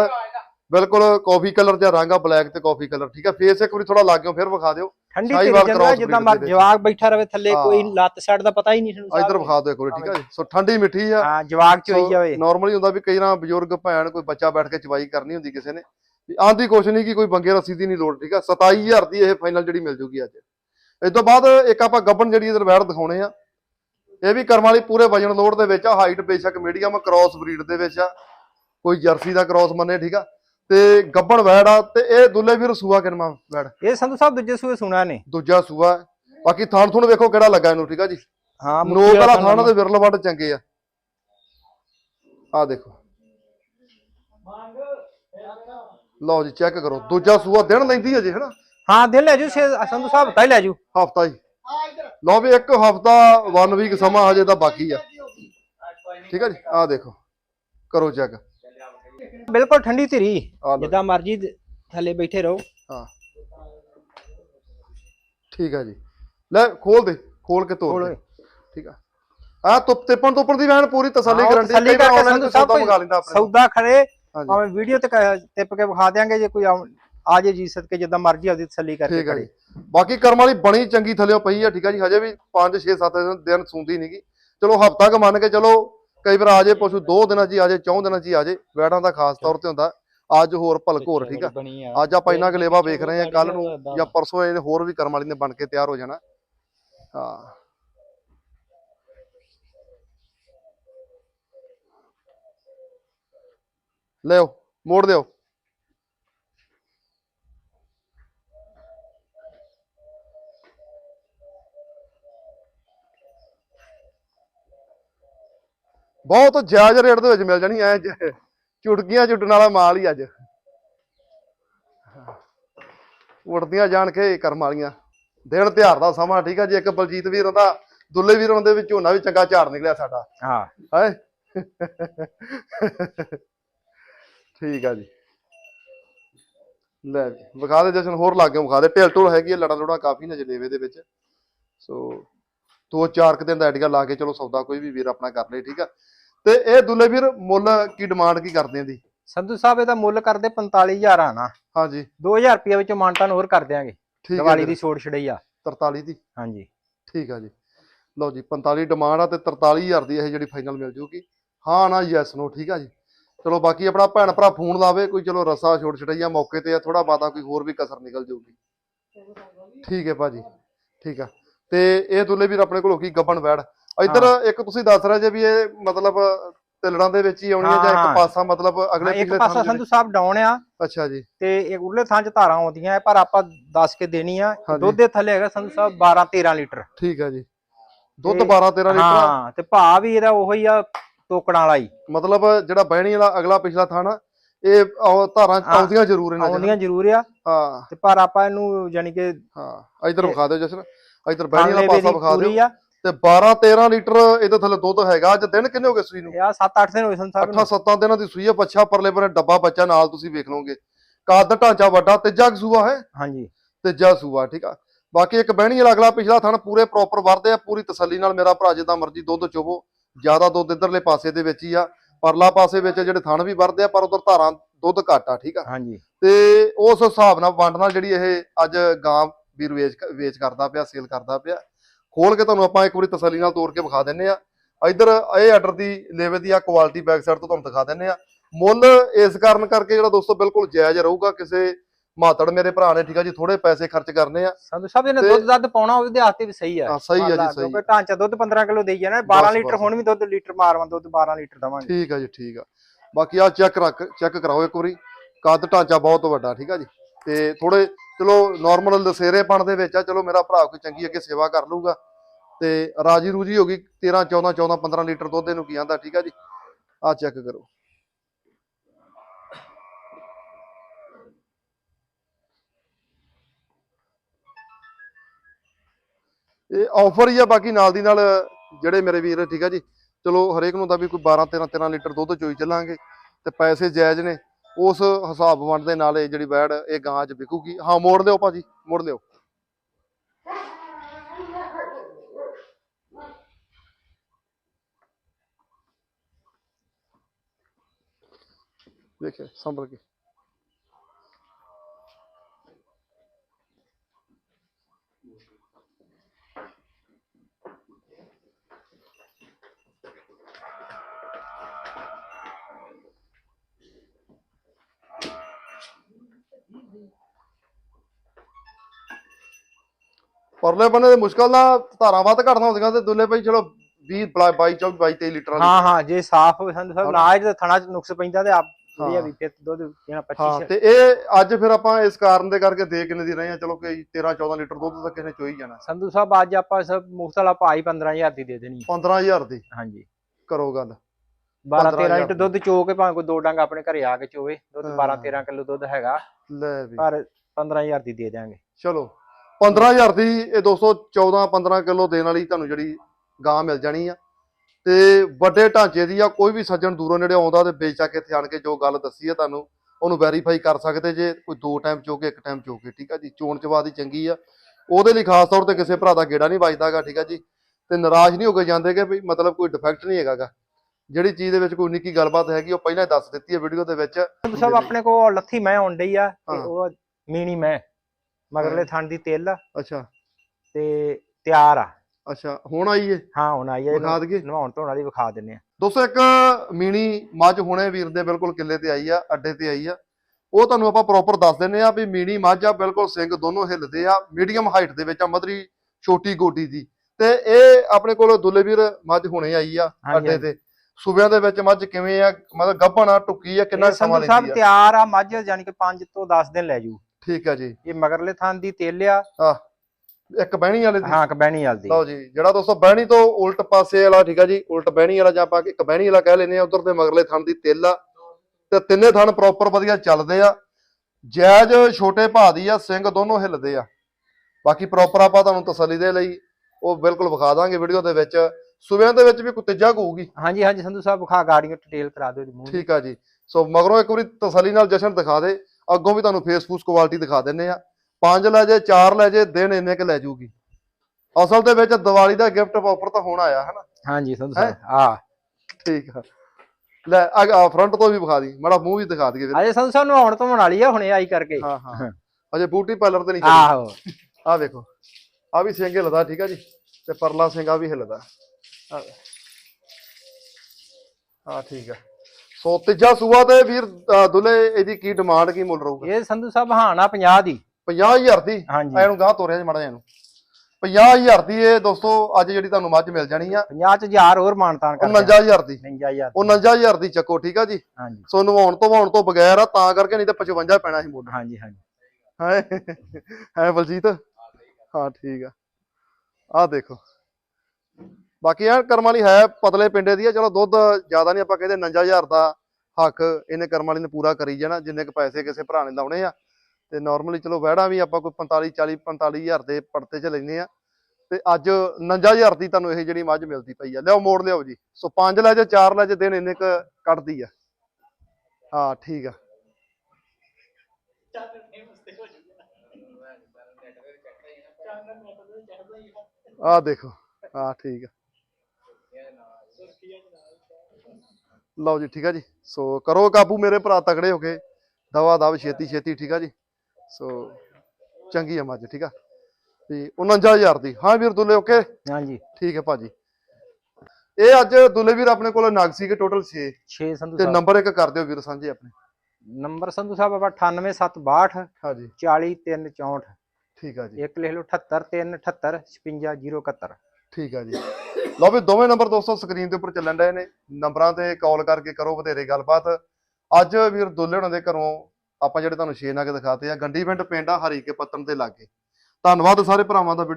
ਬਿਲਕੁਲ ਕਾਫੀ ਕਲਰ ਜਾਂ ਰੰਗ ਆ ਬਲੈਕ ਤੇ ਕਾਫੀ ਕਲਰ ਠੀਕ ਆ। ਫੇਸ ਇੱਕ ਵਾਰੀ ਥੋੜਾ ਲੱਗਿਓ ਫਿਰ ਵਿਖਾ ਦਿਓ। ਠੰਡੀ cross ਜਿੱਦਾਂ breed ਮਰ ਦੇ। ਜਵਾਗ ਬੈਠਾ ਰਵੇ ਥੱਲੇ। ਕੋਈ ਲੱਤ ਛੱਡ ਦਾ ਪਤਾ ਹੀ ਨਹੀਂ ਸੰਧੂ ਇਧਰ ਵਿਖਾ ਦਿਓ ਇੱਕ ਵਾਰੀ ਠੀਕ ਆ ਜੀ। ਸੋ ਠੰਡੀ ਮਿੱਠੀ ਆ। ਹਾਂ ਜਵਾਗ ਚੋਈ ਜਾਵੇ। ਨਾਰਮਲੀ ਹੁੰਦਾ ਵੀ ਕਈ ਨਾ ਬਜ਼ੁਰਗ ਭੈਣ ਕੋਈ ਬੱਚਾ ਬੈਠ ਕੇ ਚਵਾਈ ਕਰਨੀ ਹੁੰਦੀ ਕਿਸੇ ਨੇ। ਆਂਦੀ ਕੁਛ ਨਹੀਂ ਕਿ ਕੋਈ ਬੰਗੇ ਰੱਸੀ ਦੀ ਨਹੀਂ ਲੋੜ ਠੀਕ ਆ? 27000 ਦੀ ਇਹ ਫਾਈਨਲ ਜਿਹੜੀ ਮਿਲ ਜੂਗੀ ਅੱਜ। ਇਸ ਤੋਂ ਬਾਅਦ ਇੱਕ ਆਪਾਂ ਗੱਬਨ ਜਿਹੜੀ ਇਧਰ ਵੈੜ ਦਿਖਾਉਣੇ ਆ। ਇਹ ਵੀ ਕਰਮ ਵਾਲੀ ਪੂਰੇ ਵਜਨ ਲੋਡ ਦੇ ਵਿੱਚ ਆ ਹਾਈਟ ਬੇਸ਼ੱਕ ਮੀਡੀਅਮ ਕ੍ਰਾਸ ਬਰੀਡ ਦੇ ਵਿੱਚ ਆ। ਕੋਈ ਜਰਸੀ ਦਾ ਕ੍ਰਾਸ ਮੰਨੇ ਠੀਕ ਆ? ਤੇ ਗੱਬਣ ਵੈੜ ਆ ਤੇ ਇਹ ਦੁੱਲੇ ਵੀਰ ਸੂਆ ਕਿਨਮਾ ਵੈੜ? ਇਹ ਸੰਧੂ ਸਾਹਿਬ ਦੂਜੇ ਸੂਏ ਸੁਣਾ ਨੇ। ਦੂਜਾ ਸੂਆ। ਬਾਕੀ ਥਣ ਥੁਣ ਵੇਖੋ ਕਿਹੜਾ ਲੱਗਾ ਇਹਨੂੰ ਠੀਕ ਆ ਜੀ? ਹਾਂ ਨੋਕ ਵਾਲਾ ਥਣ ਦੇ ਵਿਰਲ ਵੱਟ ਚੰਗੇ ਆ। ਆ ਦੇਖੋ। ਲਓ ਜੀ ਚੈੱਕ ਕਰੋ। ਦੂਜਾ ਸੂਆ ਦਿਨ ਲੈਂਦੀ ਅਜੇ ਹਨਾ? ਹਾਂ ਦਿਨ ਲੈ ਜੂ ਸੰਧੂ ਸਾਹਿਬ ਤਾਂ ਹੀ ਲੈ ਜੂ। ਹਫਤਾ ਹੀ ਲਓ ਵੀ ਇੱਕ ਹਫਤਾ 1 ਵੀਕ ਸਮਾਂ ਹਜੇ ਤਾਂ ਬਾਕੀ ਆ। ਠੀਕ ਆ ਜੀ? ਆ ਦੇਖੋ। ਕਰੋ ਚੈੱਕ ਬਿਲਕੁਲ ਠੰਡੀ ਧੀਰੀ। ਜਿੱਦਾਂ ਮਰਜ਼ੀ ਥੱਲੇ ਬੈਠੇ ਰਹੋ। ਹਾਂ। ਠੀਕ ਆ ਜੀ। ਲੈ ਖੋਲ ਦੇ। ਖੋਲ ਕੇ ਤੋੜ ਦੇ। ਠੀਕ ਆ। ਆ ਤੁਪ ਤਿੱਪਣ ਤੁਪਣ ਦੀ ਵੈਨ ਪੂਰੀ ਤਸੱਲੀ ਗਰੰਟੀ ਤੇ ਸਾਹਿਬ ਸੌਦਾ ਮੰਗਾ ਲੈਂਦਾ ਆਪਣੇ ਕੋਲ। ਸੌਦਾ ਖੜੇ। ਭਾਵੇਂ ਵੀਡੀਓ ਤੇ ਟਿੱਪ ਕੇ ਵਿਖਾ ਦਿਆਂਗੇ ਜੇ ਕੋਈ ਆ ਜੇ ਜੀ ਸਦਕੇ ਜਿੱਦਾਂ ਮਰਜ਼ੀ ਆਪਦੀ ਤਸੱਲੀ ਕਰਕੇ ਖੜੇ। ਬਾਕੀ ਕਰਮ ਵਾਲੀ ਬਣੀ ਚੰਗੀ ਥੱਲਿਓ ਪਈ ਆ ਠੀਕ ਆ ਜੀ। ਹਜੇ ਵੀ 5 6 7 ਦਿਨ ਸੂੰਦੀ ਨਹੀਂਗੀ ਚਲੋ ਹਫਤਾ ਕ ਮੰਨ ਕੇ ਚਲੋ ਕਈ ਵਾਰ ਆ ਜੇ ਪਸ਼ੂ ਦੋ ਦਿਨਾਂ ਜੇ ਚੌਂ ਦਿਨਾਂ 'ਚ ਹੀ ਆ ਜੇ ਵੈੜਾਂ ਦਾ ਖਾਸ ਤੌਰ ਤੇ ਹੁੰਦਾ। ਅੱਜ ਹੋਰ ਭਲਕ ਹੋਰ ਠੀਕ ਆ। ਅੱਜ ਆਪਾਂ ਇੰਨਾ ਗਲੇਵਾ ਵੇਖ ਰਹੇ ਆ ਕੱਲ ਨੂੰ ਜਾਂ ਪਰਸੋਂ ਇਹ ਹੋਰ ਵੀ ਕਰਮ ਵਾਲੀ ਨੇ ਬਣ ਕੇ ਤਿਆਰ ਹੋ ਜਾਣਾ। ਹਾਂ। ਲਿਓ ਮੋੜ ਦਿਓ। ਬਹੁਤ ਜਾਇਜ਼ ਰੇਟ ਦੇ ਵਿੱਚ ਮਿਲ ਜਾਣੀ ਐ ਚੁਟਕੀਆਂ ਚੁੱਟਣ ਵਾਲਾ ਮਾਲ ਹੀ ਅੱਜ। ਉੜਦੀਆਂ ਜਾਣ ਕੇ ਕਰਮ ਵਾਲੀਆਂ। ਦਿਨ ਤਿਉਹਾਰ ਦਾ ਸਮਾਂ ਠੀਕ ਆ ਜੀ ਇੱਕ ਬਲਜੀਤ ਵੀਰ ਦਾ ਦੁੱਲੇ ਵੀਰ ਦੇ ਵਿੱਚ ਝੋਨਾ ਵੀ ਚੰਗਾ ਝਾੜ ਨਿਕਲਿਆ ਸਾਡਾ। ਹਾਂ। ਹੈ? ਠੀਕ ਆ ਜੀ। ਲੈ ਜੀ ਵਿਖਾ ਦੇ ਜਸ਼ਨ ਹੋਰ ਲਾਗੇ ਵਿਖਾ ਦੇ। ਢਿਲ ਢੁਲ ਹੈਗੀ ਲੜਾ ਲੋੜਾ ਕਾਫੀ ਨੇ ਜਲੇਵੇ ਦੇ ਵਿੱਚ। ਸੋ ਦੋ ਚਾਰ ਕੁ ਦਿਨ ਦਾ ਆਈਡੀਆ ਲਾ ਕੇ ਚਲੋ ਸੌਦਾ ਕੋਈ ਵੀ ਵੀਰ ਆਪਣਾ ਕਰ ਲੇ ਠੀਕ ਆ। ਤੇ ਇਹ ਦੁੱਲੇ ਵੀਰ ਮੁੱਲ ਕੀ ਡਿਮਾਂਡ ਕੀ ਕਰਦੇ ਆਂ ਦੀ? ਸੰਧੂ ਸਾਹਿਬ ਇਹਦਾ ਮੁੱਲ ਕਰਦੇ 45000 ਆ ਨਾ। ਹਾਂਜੀ। 2000 ਰੁਪਏ ਵਿੱਚ ਮਾਨਤਾਨ ਹੋਰ ਕਰ ਦਿਆਂਗੇ। ਦੀਵਾਲੀ ਦੀ ਛੋੜ ਛੜਈ ਆ। 43 ਦੀ? ਹਾਂਜੀ। ਠੀਕ ਆ ਜੀ। ਲਓ ਜੀ 45 ਡਿਮਾਂਡ ਆ ਤੇ 43000 ਦੀ ਇਹ ਜਿਹੜੀ ਫਾਈਨਲ ਮਿਲ ਜੂਗੀ। ਹਾਂ ਨਾ ਯੈਸ ਨੋ ਠੀਕ ਆ ਜੀ। ਚਲੋ ਬਾਕੀ ਆਪਣਾ ਭੈਣ ਭਰਾ ਫੋਨ ਲਾਵੇ ਕੋਈ ਚਲੋ ਰਸਾ ਛੋੜ ਛੜਈਆ ਮੌਕੇ ਤੇ ਆ ਥੋੜਾ ਬਾਤਾ ਕੋਈ ਹੋਰ ਵੀ ਕਸਰ ਨਿਕਲ ਜਾਊਗੀ। ਠੀਕ ਹੈ ਭਾਜੀ ਠੀਕ ਆ। ਤੇ ਇਹ ਦੁੱਲੇ ਵੀਰ ਆਪਣੇ ਕੋਲ ਕੀ ਗੱਬਣ ਵੈੜ। ਇੱਧਰ ਇੱਕ ਤੁਸੀਂ ਦੱਸ ਰਹੇ ਜੇ ਵੀ ਇਹ ਮਤਲਬ ਤਿਲੜਾਂ ਦੇ ਵਿੱਚ ਹੀ ਆਉਣੀ ਹੈ ਜਾਂ ਹਾਂ। ਇੱਕ ਪਾਸਾ ਮਤਲਬ ਅਗਲੇ ਹਾਂ, ਇੱਕ ਪਿਛਲੇ ਪਾਸਾ ਸੰਧੂ ਸਾਹਿਬ ਡਾਉਣ ਆ। ਅੱਛਾ ਜੀ। ਤੇ ਇੱਕ ਉਰਲੇ ਥਾਂ 'ਚ ਧਾਰਾਂ ਆਉਂਦੀਆਂ ਪਰ ਆਪਾਂ ਦੱਸ ਕੇ ਦੇਣੀ ਆ। ਦੁੱਧ ਦੇ ਥੱਲੇ ਹੈਗਾ ਸੰਧੂ ਸਾਹਿਬ 12 13 ਲੀਟਰ। ਠੀਕ ਆ ਜੀ। ਦੁੱਧ ਤੇ- 12 13 ਲੀਟਰ। ਹਾਂ ਤੇ ਭਾਅ ਵੀ ਇਹਦਾ ਉਹੀ ਆ ਟੋਕਣਾ ਵਾਲਾ ਹੀ। ਮਤਲਬ ਜਿਹੜਾ ਬਹਿਣੀ ਵਾਲਾ ਅਗਲਾ ਪਿਛਲਾ ਥਾਂ ਨਾ ਇਹ ਧਾਰਾਂ। ਆਉਂਦੀਆਂ ਜ਼ਰੂਰ ਇਹਨਾਂ ਆਉਂਦੀਆਂ ਜ਼ਰੂਰ ਆ। ਹਾਂ। ਤੇ ਪਰ ਆਪਾਂ ਇਹਨੂੰ ਯਾਨੀ ਕਿ ਹਾਂ ਇਧਰ ਵਿਖਾ ਦਿਓ ਜਸਨ ਇਧਰ ਬਹਿਣੀ ਵਾਲਾ ਪਾਸਾ ਵਿਖਾ ਪੂਰੀ ਦਿਓ ਆ। ਤੇ 12 13 ਲੀਟਰ ਇਹਦੇ ਥੱਲੇ ਦੁੱਧ ਹੈਗਾ ਅੱਜ ਦਿਨ ਕਿੰਨੇ ਹੋ ਗਏ ਸੂਈ ਨੂੰ? ਆ 7-8 ਦਿਨ ਹੋਏ ਸੰਧੂ ਸਾਹਿਬ 8 ਨੂੰ। 7 ਦਿਨਾਂ ਦੀ ਸੂਈ ਹੈ ਪੱਛਾ ਪਰਲੇ ਬਨੇ ਡੱਬਾ ਬੱਚਾ ਨਾਲ ਤੁਸੀਂ ਵੇਖ ਲਓਗੇ। ਕੱਦ ਢਾਂਚਾ ਵੱਡਾ ਤੀਜਾ ਸੂਆ ਹੈ? ਹਾਂਜੀ। ਤੀਜਾ ਸੂਆ ਠੀਕ ਆ। ਬਾਕੀ ਇੱਕ ਬਹਿਣੀ ਵਾਲਾ ਅਗਲਾ ਪਿਛਲਾ ਥਣ ਪੂਰੇ ਪ੍ਰੋਪਰ ਵਰਦੇ ਆ ਪੂਰੀ ਤਸੱਲੀ ਨਾਲ ਮੇਰਾ ਭਰਾ ਜਿੱਦਾਂ ਮਰਜ਼ੀ ਦੁੱਧ ਚੋਵੋ। ਜ਼ਿਆਦਾ ਦੁੱਧ ਇਧਰਲੇ ਪਾਸੇ ਦੇ ਵਿੱਚ ਹੀ ਆ ਪਰਲਾ ਪਾਸੇ ਵਿੱਚ ਜਿਹੜੇ ਥਣ ਵੀ ਵਰਦੇ ਆ ਪਰ ਉਧਰ ਧਾਰਾਂ ਦੁੱਧ ਘੱਟ ਆ ਠੀਕ ਆ? ਹਾਂਜੀ। ਤੇ ਉਸ ਹਿਸਾਬ ਨਾਲ ਵੰਡ ਨਾਲ ਜਿਹੜੀ ਇਹ ਅੱਜ ਗਾਂ ਵੀਰ ਵੇਚ ਵੇਚ ਕਰਦਾ ਪਿਆ ਸੇਲ ਕਰਦਾ ਪਿਆ। ਖੋਲ ਕੇ ਤੁਹਾਨੂੰ ਆਪਾਂ ਇੱਕ ਵਾਰੀ ਤਸੱਲੀ ਨਾਲ ਤੋੜ ਕੇ ਵਿਖਾ ਦਿੰਨੇ ਆ। ਇੱਧਰ ਇਹ ਆਰਡਰ ਦੀ ਲੇਵੇ ਦੀ ਆ ਕੁਆਲਿਟੀ ਬੈਕ ਸਾਈਡ ਤੋਂ ਤੁਹਾਨੂੰ ਦਿਖਾ ਦਿੰਨੇ ਆ। ਮੁੱਲ ਇਸ ਕਾਰਨ ਕਰਕੇ ਜਿਹੜਾ ਦੋਸਤੋ ਬਿਲਕੁਲ ਜਾਇਜ਼ ਰਹੂਗਾ ਕਿਸੇ ਮਾਤੜ ਮੇਰੇ ਭਰਾ ਨੇ ਠੀਕ ਆ ਜੀ ਥੋੜੇ ਪੈਸੇ ਖਰਚ ਕਰਨੇ ਆ। ਸੰਧੂ ਸਾਹਿਬ ਇਹਨੇ ਦੁੱਧ ਦੱਧ ਪਾਉਣਾ ਉਹਦੇ ਹੱਥ ਵੀ ਸਹੀ ਆ। ਹਾਂ, ਸਹੀ ਆ ਜੀ, ਸਹੀ। ਕਿਉਂਕਿ ਢਾਂਚਾ ਦੁੱਧ 15 ਕਿਲੋ ਦੇਈ ਜਾਣਾ 12 ਬਸ, ਲੀਟਰ। ਹੁਣ ਵੀ ਦੁੱਧ ਲੀਟਰ ਮਾਰਵਾਂ ਦੁੱਧ 12 ਲੀਟਰ ਦਵਾਂਗੇ। ਠੀਕ ਆ ਜੀ ਠੀਕ ਆ। ਬਾਕੀ ਆ ਚੈੱਕ ਰੱਖ ਚੈੱਕ ਕਰਾਓ ਇੱਕ ਵਾਰੀ। ਕੱਦ ਢਾਂਚਾ ਬਹੁਤ ਵੱਡਾ ਠੀਕ ਆ ਜੀ। ਤੇ ਥੋੜੇ ਚਲੋ ਨਾਰਮਲ ਦਸੇਰੇਪਣ ਦੇ ਵਿੱਚ ਆ ਚਲੋ ਮੇਰਾ ਭਰਾ ਕੋਈ ਚੰਗੀ ਅੱਗੇ ਸੇਵਾ ਕਰ ਲੂਗਾ ਤੇ ਰਾਜੀ ਰੂਜੀ ਹੋ ਗਈ 13 14 14 15 ਲੀਟਰ ਦੁੱਧ ਇਹਨੂੰ ਕੀ ਆਂਦਾ ਠੀਕ ਆ ਜੀ। ਆ ਚੈੱਕ ਕਰੋ। ਇਹ ਆਫਰ ਹੀ ਆ, ਬਾਕੀ ਨਾਲ ਦੀ ਨਾਲ ਜਿਹੜੇ ਮੇਰੇ ਵੀਰ, ਠੀਕ ਆ ਜੀ। ਚਲੋ, ਹਰੇਕ ਨੂੰ ਤਾਂ ਵੀ ਕੋਈ 12 13 13 ਲੀਟਰ ਦੁੱਧ ਚੋਈ ਚੱਲਾਂਗੇ। ਤੇ ਪੈਸੇ ਜਾਇਜ਼ ਨੇ। ਉਸ ਹਿਸਾਬ ਵੰਡ ਦੇ ਨਾਲ ਇਹ ਜਿਹੜੀ ਵੈੜ, ਇਹ ਗਾਂ 'ਚ ਵਿਕੂਗੀ। ਹਾਂ, ਮੋੜ ਲਿਓ ਭਾਜੀ, ਮੋੜ ਲਿਓ ਦੇਖੇ ਸੰਭਲ ਕੇ। ਪਰਲੇ ਬੰਨੇ ਦੇ ਮੁਸ਼ਕਲ ਨਾਲ ਧਾਰਾਂ ਵੱਧ ਘਟਣਾ ਹੁੰਦੀਆਂ ਤੇ ਦੁੱਲੇ ਭਾਈ ਚਲੋ 20 22 24 22 23 ਲੀਟਰ ਵਾਲੀ ਹਾਂ ਹਾਂ ਜੇ ਸਾਫ਼ ਹੋਵੇ ਸੰਧੂ ਸਾਹਿਬ ਨਾ ਇਹਦੇ ਥਣਾ 'ਚ ਨੁਕਸ ਪੈਂਦਾ ਤੇ ਆਪ ਵਧੀਆ ਹਾਂ। ਵੀ ਫਿਰ ਦੁੱਧ ਜਿਹੜਾ ਹਾਂ 25 ਤੇ ਇਹ ਅੱਜ ਫਿਰ ਆਪਾਂ ਇਸ ਕਾਰਨ ਦੇ ਕਰਕੇ ਦੇ ਕਿੰਨੇ ਦੀ ਰਹੇ ਆ ਚਲੋ ਕੋਈ 13 14 ਲੀਟਰ ਦੁੱਧ ਤਾਂ ਕਿਸੇ ਨੇ ਚੋਈ ਜਾਣਾ। ਸੰਧੂ ਸਾਹਿਬ ਅੱਜ ਆਪਾਂ ਸਭ ਮੁਖਤਲਾ ਭਾਈ 15000 ਦੀ ਦੇ ਦੇਣੀ 15000 ਦੀ? ਹਾਂਜੀ। ਕਰੋ ਗੱਲ। 12 13 15,000 ਲੀਟਰ ਦੁੱਧ ਚੋ ਕੇ ਭਾਵੇਂ ਕੋਈ ਦੋ ਡੰਗ ਆਪਣੇ ਘਰੇ ਆ ਕੇ ਚੋਵੇ ਦੁੱਧ ਹਾਂ। 12 13 ਕਿਲੋ ਦੁੱਧ ਹੈਗਾ। ਲੈ ਵੀ। ਪਰ 15000 ਦੀ ਦੇ ਦਿਆਂਗੇ। ਚਲੋ। 15000 ਦੀ ਇਹ 214 15 ਕਿਲੋ ਦੇਣ ਵਾਲੀ ਤੁਹਾਨੂੰ ਜਿਹੜੀ ਗਾਂ ਮਿਲ ਜਾਣੀ ਆ। ਤੇ ਵੱਡੇ ਢਾਂਚੇ ਦੀ ਆ ਕੋਈ ਵੀ ਸੱਜਣ ਦੂਰੋਂ ਨੇੜੇ ਆਉਂਦਾ ਤੇ ਬੇਚਾ ਕੇ ਇੱਥੇ ਆਣ ਕੇ ਜੋ ਗੱਲ ਦੱਸੀ ਆ ਤੁਹਾਨੂੰ ਉਹਨੂੰ ਵੈਰੀਫਾਈ ਕਰ ਸਕਦੇ ਜੇ ਕੋਈ ਦੋ ਟਾਈਮ ਚੋ ਕੇ ਇੱਕ ਟਾਈਮ ਚੋ ਕੇ ਠੀਕ ਆ ਜੀ? ਚੋਣ ਚਵਾ ਦੀ ਚੰਗੀ ਆ। ਉਹਦੇ ਲਈ ਖਾਸ ਤੌਰ ਤੇ ਕਿਸੇ ਭਰਾ ਦਾ ਗੇੜਾ ਨਹੀਂ ਵੱਜਦਾਗਾ ਠੀਕ ਆ ਜੀ? ਤੇ ਨਾਰਾਜ਼ ਨਹੀਂ ਹੋ ਕੇ ਜਾਂਦੇ ਕਿ ਵੀ ਮਤਲਬ ਕੋਈ ਡਿਫੈਕਟ ਨਹੀਂ ਹੈਗਾਗਾ। ਜਿਹੜੀ ਚੀਜ਼ ਦੇ ਵਿੱਚ ਕੋਈ ਨਿੱਕੀ ਗੱਲਬਾਤ ਹੈਗੀ ਉਹ ਪਹਿਲਾਂ ਹੀ ਦੱਸ ਦਿੱਤੀ ਹੈ ਵੀਡੀਓ ਦੇ ਵਿੱਚ। ਸਾਹਿਬ ਆਪਣੇ ਕੋਲ ਲੱਥੀ ਮੈਂ ਆਉਣ ਡਈ ਆ ਤੇ ਹਾਂ। ਉਹ ਮੀਣੀ ਮੈਂ। ਮਗਰਲੇ ਥਣ ਦੀ ਤਿਲ ਆ। ਅੱਛਾ। ਤੇ ਤਿਆਰ ਆ। ਅੱਛਾ ਹੁਣ ਆਈ ਏ? ਹਾਂ ਹੁਣ ਆਈ ਵਿਖਾ ਦਈਏ? ਨਵਾਉਣ ਧੋਣ ਵਾਲੀ ਵਿਖਾ ਦਿੰਨੇ ਆ। ਦੋਸਤੋ ਇੱਕ ਮੀਣੀ ਮੱਝ ਹੁਣੇ ਵੀਰ ਦੇ ਬਿਲਕੁਲ ਕਿੱਲੇ ਤੇ ਆਈ ਆ ਅੱਡੇ ਤੇ ਆਈ ਆ। ਉਹ ਤੁਹਾਨੂੰ ਆਪਾਂ ਪ੍ਰੋਪਰ ਦੱਸ ਦਿੰਨੇ ਆ ਵੀ ਮੀਣੀ ਮੱਝ ਆ ਬਿਲਕੁਲ ਸਿੰਘ ਦੋਨੋਂ ਹਿੱਲਦੇ ਆ ਮੀਡੀਅਮ ਹਾਈਟ ਦੇ ਵਿੱਚ ਆ ਮਧਰੀ ਛੋਟੀ ਗੋਡੀ ਦੀ। ਤੇ ਇਹ ਆਪਣੇ ਕੋਲ ਦੁੱਲੇ ਵੀਰ ਮੱਝ ਹੁਣੇ ਆਈ ਆ ਅੱਡੇ। ਤੇ। ਸੂਬਿਆਂ ਦੇ ਵਿੱਚ ਮੱਝ ਕਿਵੇਂ ਆ ਮਤਲਬ ਗੱਭਣ ਆ ਟੁੱਕੀ ਆ ਕਿੰਨਾ ਸਮਾਂ ਲੈਂਦੀ ਆ? ਤਿਆਰ ਆ ਮੱਝ ਯਾਨੀ ਕਿ 5 ਤੋਂ 10 ਦਿਨ ਲੈ ਜੂ। ਠੀਕ ਆ ਜੀ। ਇਹ ਮਗਰਲੇ ਥਣ ਦੀ ਤਿਲ ਆ। ਇੱਕ ਬਹਿਣੀ ਵਾਲੇ ਦੀ। ਹਾਂ ਕਬੈਣੀ ਵਾਲ ਦੀ। ਲਓ ਜੀ ਜਿਹੜਾ ਦੋਸਤੋ ਬਹਿਣੀ ਤੋਂ ਉਲਟ ਪਾਸੇ ਵਾਲਾ ਠੀਕ ਆ ਜੀ ਉਲਟ ਬਹਿਣੀ ਵਾਲਾ ਜਾਂ ਆਪਾਂ ਇੱਕ ਬਹਿਣੀ ਵਾਲਾ ਕਹਿ ਲੈਨੇ ਆ ਉਧਰ ਦੇ ਮਗਰਲੇ ਥਣ ਦੀ ਤਿਲ ਆ। ਤੇ ਤਿੰਨੇ ਥਣ ਪ੍ਰੋਪਰ ਵਧੀਆ ਚੱਲਦੇ ਆ। ਜਾਇਜ਼ ਛੋਟੇ ਭਾ ਦੀ ਆ ਸਿੰਘ ਦੋਨੋਂ ਹਿੱਲਦੇ ਆ। ਬਾਕੀ ਪ੍ਰੋਪਰ ਆਪਾਂ ਤੁਹਾਨੂੰ ਤਸੱਲੀ ਦੇ ਲਈ ਉਹ ਬਿਲਕੁਲ ਵਿਖਾ ਦਾਂਗੇ ਵੀਡੀਓ ਦੇ ਵਿੱਚ। ਸੁਬਿਆਂ ਦੇ ਵਿੱਚ ਵੀ ਕੋਈ ਤੀਜਾ ਹੋਊਗੀ ਹਾਂਜੀ ਹਾਂਜੀ ਸੰਧੂ ਸਾਹਿਬ ਵਿਖਾ ਗਾੜੀਆਂ ਡਿਟੇਲ ਕਰਾ ਦਿਓ ਜੀ ਮੂੰਹ ਦੀ। ਠੀਕ ਆ ਜੀ। ਸੋ ਮਗਰੋਂ ਇੱਕ ਵਾਰੀ ਤਸੱਲੀ ਨਾਲ ਜਸ਼ਨ ਦਿਖਾ ਦੇ। ਅੱਗੋਂ ਵੀ ਤੁਹਾਨੂੰ ਫੇਸਬੁੱਕ ਕੁਆਲਿਟੀ ਦਿਖਾ ਦਿੰਨੇ ਆ ਪੰਜ ਲੈ ਜੇ ਚਾਰ ਲੈ ਜੇ ਦਿਨ ਇੰਨੇ ਕ ਲੈ ਜੂਗੀ। ਅਸਲ ਦੇ ਵਿੱਚ ਦੀਵਾਲੀ ਦਾ ਗਿਫਟ ਆਫਰ ਤਾਂ ਹੁਣ ਆਇਆ ਹੈ ਨਾ ਹਾਂਜੀ ਸੰਧੂ? ਸਾਹਿਬ ਆ। ਠੀਕ ਆ। ਲੈ ਆ ਫਰੰਟ ਤੋਂ ਵੀ ਵਿਖਾ ਦੀ। ਮਾੜਾ ਮੂੰਹ ਵੀ ਦਿਖਾ ਦਈਏ ਅਜੇ ਸੰਧੂ ਸਾਹਿਬ ਨਹਾਉਣ ਤੋਂ ਬਣਾ ਲਈ ਆ ਹੁਣੇ ਆਈ ਕਰਕੇ। ਹਾਂ ਹਾਂ ਅਜੇ ਬੂਟੀ ਪਾਰਲਰ ਤੇ ਨਹੀਂ ਆਹੋ। ਆ ਵੇਖੋ ਆ ਵੀ ਸਿੰਘ ਹਿੱਲਦਾ ਠੀਕ ਆ ਜੀ? ਤੇ ਪਰਲਾ ਸਿੰਘ ਆ ਵੀ ਹਿੱਲਦਾ। ਆ ਠੀਕ ਆ। ਸੋ ਤੀਜਾ ਸੂਆ ਤੇ ਵੀਰ ਦੁੱਲੇ ਇਹਦੀ ਕੀ ਡਿਮਾਂਡ ਕੀ ਮੁੱਲ ਰਹੂਗਾ? ਇਹ ਸੰਧੂ ਸਾਹਿਬ ਹਾਣਾ 50 ਦੀ। 50000 ਦੀ? ਐਨੂੰ ਗਾਹ ਤੋਰਿਆ ਜੀ ਮਾੜਾ ਇਹਨੂੰ। 50000 ਦੀ ਇਹ ਦੋਸਤੋ ਅੱਜ ਜਿਹੜੀ ਤੁਹਾਨੂੰ ਮੱਝ ਮਿਲ ਜਾਣੀ ਆ। 50 ਚ ਹਜ਼ਾਰ ਹੋਰ ਮਾਨਤਾਨ ਕਰ 49000 ਦੀ। 59000 49000 ਦੀ। ਚੱਕੋ ਠੀਕ ਆ ਜੀ? ਹਾਂਜੀ। ਸੋ ਨਵਾਉਣ ਤੋਂ ਵਾਉਣ ਤੋਂ ਬਗੈਰ ਆ ਤਾਂ ਕਰਕੇ ਨਹੀਂ ਤਾਂ 55 ਪੈਣਾ ਸੀ ਮੁੱਲ। ਹਾਂਜੀ ਹਾਂਜੀ। ਹੈ? ਹੈ ਬਲਜੀਤ? ਹਾਂ ਠੀਕ ਆ। ਆ ਦੇਖੋ। ਬਾਕੀ ਯਾਰ ਕਰਮ ਵਾਲੀ ਹੈ ਪਤਲੇ ਪਿੰਡੇ ਦੀ ਆ, ਚਲੋ ਦੁੱਧ ਜ਼ਿਆਦਾ ਨਹੀਂ ਆਪਾਂ ਕਹਿੰਦੇ 59000 ਦਾ ਹੱਕ ਇਹਨੇ ਕਰਮ ਵਾਲੀ ਨੇ ਪੂਰਾ ਕਰੀ ਜਾਣਾ, ਜਿੰਨੇ ਕ ਪੈਸੇ ਕਿਸੇ ਭਰਾ ਨੇ ਲਾਉਣੇ ਆ। ਤੇ ਨਾਰਮਲੀ ਚਲੋ ਵਹਿੜਾ ਵੀ ਆਪਾਂ ਕੋਈ 45 40 45000 ਦੇ ਪੜਤੇ ਚ ਲੈਨੇ ਆ। ਤੇ ਅੱਜ 59000 ਦੀ ਤੁਹਾਨੂੰ ਇਹ ਜਿਹੜੀ ਮੱਝ ਮਿਲਦੀ ਪਈ ਆ। ਲਿਆਓ ਮੋੜ ਲਿਆਓ ਜੀ। ਸੋ ਪੰਜ ਲੈ ਜੇ, ਚਾਰ ਲੈ ਜੇ, ਦਿਨ ਇੰਨੇ ਕ ਕੱਢਦੀ ਆ। ਹਾਂ, ਠੀਕ ਆ। ਆ ਦੇਖੋ। ਹਾਂ ਠੀਕ ਆ। ਲਓ ਜੀ ਠੀਕ ਆ ਜੀ। ਸੋ ਕਰੋ ਕਾਬੂ ਮੇਰੇ ਭਰਾ ਤਕੜੇ ਹੋ ਕੇ। ਦਵਾ ਦਵ ਛੇਤੀ ਛੇਤੀ ਠੀਕ ਆ ਜੀ। ਸੋ ਚੰਗੀ ਆ ਮੱਝ ਠੀਕ ਆ। ਤੇ 49000 ਦੀ। ਹਾਂ ਵੀਰ ਦੁੱਲੇ ਓਕੇ? ਹਾਂਜੀ। ਠੀਕ ਹੈ ਭਾਜੀ। ਇਹ ਅੱਜ ਦੁੱਲੇ ਵੀਰ ਆਪਣੇ ਕੋਲ ਨਗ ਸੀ ਕਿ ਟੋਟਲ 6 6 ਸੰਧੂ ਤੇ ਨੰਬਰ ਇੱਕ ਕਰ ਦਿਓ ਵੀਰ ਸਾਂਝੇ ਆਪਣੇ। ਨੰਬਰ ਸੰਧੂ ਸਾਹਿਬ ਆਪਾਂ 98762 ਹਾਂਜੀ। 40364 ਠੀਕ ਆ ਜੀ। ਇੱਕ ਲਿਖ ਲਓ 78378 56071 ਠੀਕ ਆ ਜੀ। ਲਓ ਵੀ ਦੋਵੇਂ ਨੰਬਰ ਦੋਸਤੋ ਸਕਰੀਨ ਦੇ ਉੱਪਰ ਚੱਲਣ ਡਏ ਨੇ। ਨੰਬਰਾਂ ਤੇ ਕਾਲ ਕਰਕੇ ਕਰੋ ਵਧੇਰੇ ਗੱਲਬਾਤ। ਅੱਜ ਵੀਰ ਦੁੱਲੇ ਹੁਣਾਂ ਦੇ ਘਰੋਂ ਆਪਾਂ ਜਿਹੜੇ ਤੁਹਾਨੂੰ ਛੇ ਨਗ ਦਿਖਾਤੇ ਆ, ਗੰਡੀ ਪਿੰਡ ਪਿੰਡ ਆ, ਹਰੀਕੇ ਪੱਤਨ ਦੇ ਲਾਗੇ। ਧੰਨਵਾਦ ਸਾਰੇ ਭਰਾਵਾਂ ਦਾ ਵੀਡੀਓ